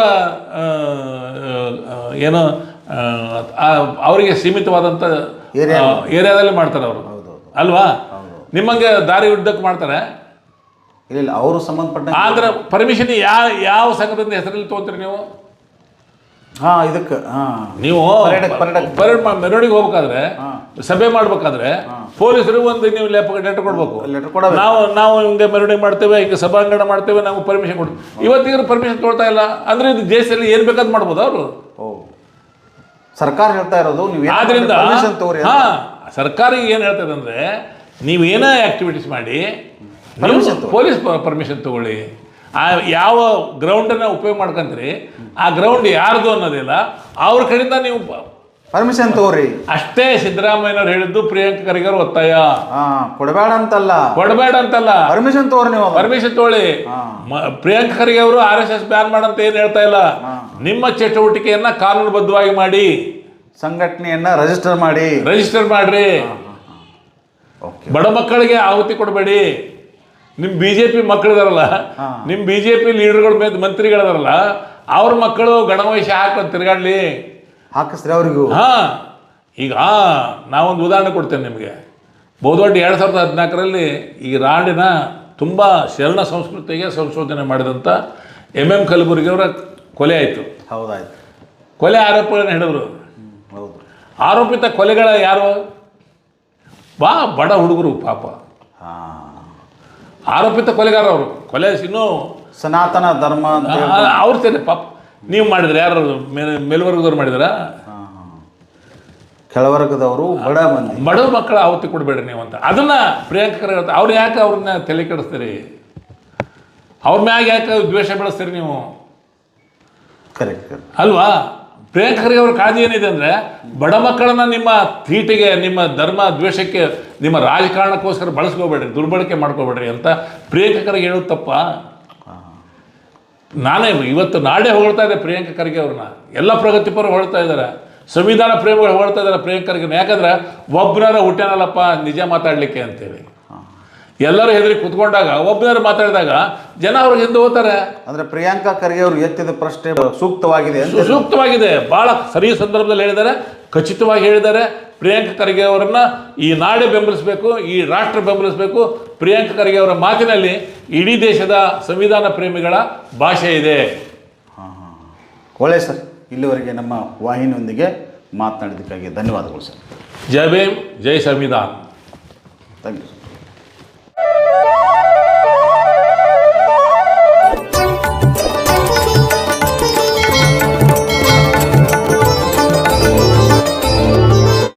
ಏನು ಅವರಿಗೆ ಸೀಮಿತವಾದಂತ ಏರಿಯಾದಲ್ಲಿ ಮಾಡ್ತಾರೆ ಅವರು. ಅಲ್ವಾ? ನಿಮ್ಮಂಗೆ ದಾರಿ ಉದ್ದಕ್ಕೆ ಮಾಡ್ತಾರೆ? ಇಲ್ಲ ಇಲ್ಲ ಅವರು ಸಂಬಂಧಪಟ್ಟ ಆದ್ರೆ ಪರ್ಮಿಷನ್ ಯಾವ ಯಾವ ಸಂಘದಿಂದ ಹೆಸರಲ್ಲಿ ತೊಗೊಂತೀರಿ ನೀವು? ಹಾಂ ಇದಕ್ಕೆ ಹಾಂ. ನೀವು ಮೆರವಣಿಗೆ ಹೋಗ್ಬೇಕಾದ್ರೆ ಸಭೆ ಮಾಡ್ಬೇಕಾದ್ರೆ ಪೊಲೀಸರು ಒಂದು ನೀವು ಲೆಪ ಲೆಟರ್ ಕೊಡ್ಬೇಕು. ನಾವು ನಾವು ಹಿಂಗೆ ಮೆರವಣಿಗೆ ಮಾಡ್ತೇವೆ ಹಿಂಗೆ ಸಭಾಂಗಣ ಮಾಡ್ತೇವೆ ನಾವು ಪರ್ಮಿಷನ್ ಕೊಡ್ತೀವಿ. ಇವತ್ತಿಗೆ ಪರ್ಮಿಷನ್ ತೊಗೊಳ್ತಾ ಇಲ್ಲ. ಅಂದ್ರೆ ಇದು ದೇಶದಲ್ಲಿ ಏನು ಬೇಕಾದ್ ಮಾಡ್ಬೋದು ಅವರು? ಸರ್ಕಾರ ಹೇಳ್ತಾ ಇರೋದು ನೀವು ಆದ್ರಿಂದ ಸರ್ಕಾರ ಏನು ಹೇಳ್ತದೆ ಅಂದ್ರೆ ನೀವು ಏನೇ ಆಕ್ಟಿವಿಟೀಸ್ ಮಾಡಿ. ಪೊಲೀಸ್ ಪರ್ಮಿಷನ್ ತಗೊಳ್ಳಿ. ಆ ಯಾವ ಗ್ರೌಂಡನ್ನು ಉಪಯೋಗ ಮಾಡ್ಕೊಂತೀರಿ ಆ ಗ್ರೌಂಡ್ ಯಾರ್ದು ಅನ್ನೋದಿಲ್ಲ ಅವ್ರ ಕಡೆಯಿಂದ ನೀವು ಪರ್ಮಿಷನ್ ತಗೋರಿ. ಅಷ್ಟೇ ಸಿದ್ದರಾಮಯ್ಯನವ್ರು ಹೇಳಿದ್ದು ಪ್ರಿಯಾಂಕ ಖರ್ಗೆ ಅವ್ರ ಒತ್ತಾಯ. ಹಾ ಕೊಡಬೇಡ ಅಂತಲ್ಲ. ಕೊಡಬೇಡ ಅಂತಲ್ಲ. ಪರ್ಮಿಷನ್ ತಗೋರಿ ನೀವು ಪರ್ಮಿಷನ್ ತಗೊಳ್ಳಿ. ಪ್ರಿಯಾಂಕ ಖರ್ಗೆ ಅವರು ಆರ್ ಎಸ್ ಎಸ್ ಬ್ಯಾನ್ ಮಾಡಂತ ಏನು ಹೇಳ್ತಾ ಇಲ್ಲ. ನಿಮ್ಮ ಚಟುವಟಿಕೆಯನ್ನ ಕಾನೂನುಬದ್ಧವಾಗಿ ಮಾಡಿ. ಸಂಘಟನೆಯನ್ನ ರಿಜಿಸ್ಟರ್ ಮಾಡಿ. ರಿಜಿಸ್ಟರ್ ಮಾಡ್ರಿ. ಬಡ ಮಕ್ಕಳಿಗೆ ಆಹುತಿ ಕೊಡಬೇಡಿ. ನಿಮ್ಮ ಬಿ ಜೆ ಪಿ ಮಕ್ಕಳಿದಾರಲ್ಲ ನಿಮ್ಮ ಬಿ ಜೆ ಪಿ ಲೀಡರ್ಗಳ ಮೇಲೆ ಮಂತ್ರಿಗಳಿದಾರಲ್ಲ ಅವ್ರ ಮಕ್ಕಳು ಗಣವಯಸ್ಸಿ ಹಾಕೊಂಡು ತಿರುಗಾಡ್ಲಿ. ಹಾಕಿಸ್ರಿ ಅವ್ರಿಗೂ. ಹಾಂ. ಈಗ ನಾವೊಂದು ಉದಾಹರಣೆ ಕೊಡ್ತೇನೆ ನಿಮಗೆ. ಬಹುದೊಡ್ಡ ಎರಡು ಸಾವಿರದ ಹದಿನಾಲ್ಕರಲ್ಲಿ ಈ ರಾಡಿನ ತುಂಬ ಶರಣ ಸಂಸ್ಕೃತಿಗೆ ಸಂಶೋಧನೆ ಮಾಡಿದಂಥ ಎಂ ಎಂ ಕಲಬುರ್ಗಿಯವರ ಕೊಲೆ ಆಯಿತು. ಹೌದಾಯ್ತು. ಕೊಲೆ ಆರೋಪಗಳನ್ನು ಹಿಡಿದ್ರು ಹೌದು. ಆರೋಪಿತ ಕೊಲೆಗಳ ಯಾರು? ಬಾ ಬಡ ಹುಡುಗರು ಪಾಪ. ಹಾ. ಆರೋಪಿತ ಕೊಲೆಗಾರ ಅವರು. ಕೊಲೆ ಇನ್ನೂ ಸನಾತನ ಧರ್ಮ ಅವ್ರ ಸೇರಿ ಪಾಪ. ನೀವು ಮಾಡಿದ್ರೆ ಯಾರು ಮೇಲ್ ಮೇಲ್ವರ್ಗದವ್ರು ಮಾಡಿದಾರ? ಹಾ, ಹಾ. ಕೆಳವರ್ಗದವರು ಬಡ ಮಂದಿ. ಬಡ ಮಕ್ಕಳ ಆವತ್ತಿ ಕೊಡಬೇಡ್ರಿ ನೀವು ಅಂತ. ಅದನ್ನ ಪ್ರಿಯಾಂಕ ಖರ್ಗೆ ಅವ್ರು ಯಾಕೆ ಅವ್ರನ್ನ ತಲೆ ಕೆಡಿಸ್ತೀರಿ? ಅವ್ರ ಮ್ಯಾಗ ಯಾಕೆ ದ್ವೇಷ ಬೆಳೆಸ್ತೀರಿ ನೀವು? ಕರೆಕ್ಟ್. ಅಲ್ವಾ? ಪ್ರಿಯಾಂಕ ಖರ್ಗೆ ಅವ್ರ ಕಾಳಜಿ ಏನಿದೆ ಅಂದರೆ ಬಡ ಮಕ್ಕಳನ್ನ ನಿಮ್ಮ ತೀಟಿಗೆ, ನಿಮ್ಮ ಧರ್ಮ ದ್ವೇಷಕ್ಕೆ, ನಿಮ್ಮ ರಾಜಕಾರಣಕ್ಕೋಸ್ಕರ ಬಳಸ್ಕೋಬೇಡ್ರಿ, ದುರ್ಬಳಕೆ ಮಾಡ್ಕೋಬೇಡ್ರಿ ಅಂತ ಪ್ರಿಯಾಂಕ ಖರ್ಗೆ ಹೇಳೋದು ತಪ್ಪ. ನಾನೇ ಇವತ್ತು ನಾಡೇ ಹೊಗಳ್ತಾ ಇದೆ ಪ್ರಿಯಾಂಕ ಖರ್ಗೆ ಅವ್ರನ್ನ. ಎಲ್ಲ ಪ್ರಗತಿಪರು ಹೊಳ್ತಾ ಇದ್ದಾರೆ. ಸಂವಿಧಾನ ಪ್ರೇಮಿಗಳು ಹೊಳ್ತಾ ಇದ್ದಾರೆ ಪ್ರಿಯಾಂಕ ಖರ್ಗೆ ಯಾಕಂದ್ರೆ ಒಬ್ಬನಾರ ಹುಟ್ಟ್ಯಾನಲ್ಲಪ್ಪ ನಿಜ ಮಾತಾಡಲಿಕ್ಕೆ ಅಂತೇಳಿ. ಎಲ್ಲರೂ ಹೆದರಿ ಕುತ್ಕೊಂಡಾಗ ಒಬ್ಬರು ಮಾತಾಡಿದಾಗ ಜನ ಅವ್ರಿಗೆ ಹಿಂದೆ ಹೋಗ್ತಾರೆ. ಅಂದ್ರೆ ಪ್ರಿಯಾಂಕಾ ಖರ್ಗೆ ಅವರು ಎತ್ತಿದ ಪ್ರಶ್ನೆ ಸೂಕ್ತವಾಗಿದೆ ಅಂತ ಸೂಕ್ತವಾಗಿದೆ. ಬಹಳ ಸರಿ ಸಂದರ್ಭದಲ್ಲಿ ಹೇಳಿದ್ದಾರೆ ಖಚಿತವಾಗಿ ಹೇಳಿದ್ದಾರೆ. ಪ್ರಿಯಾಂಕಾ ಖರ್ಗೆ ಅವರನ್ನ ಈ ನಾಡೇ ಬೆಂಬಲಿಸಬೇಕು ಈ ರಾಷ್ಟ್ರ ಬೆಂಬಲಿಸಬೇಕು. ಪ್ರಿಯಾಂಕ ಖರ್ಗೆ ಅವರ ಮಾತಿನಲ್ಲಿ ಇಡೀ ದೇಶದ ಸಂವಿಧಾನ ಪ್ರೇಮಿಗಳ ಭಾಷೆ ಇದೆ. ಒಳ್ಳೆ ಸರ್. ಇಲ್ಲಿವರೆಗೆ ನಮ್ಮ ವಾಹಿನಿಯೊಂದಿಗೆ ಮಾತನಾಡಿದ್ದಕ್ಕಾಗಿ ಧನ್ಯವಾದಗಳು ಸರ್. ಜಯ ಭೀಮ್ ಜೈ ಸಂವಿಧಾನ್. Thank you Yeah!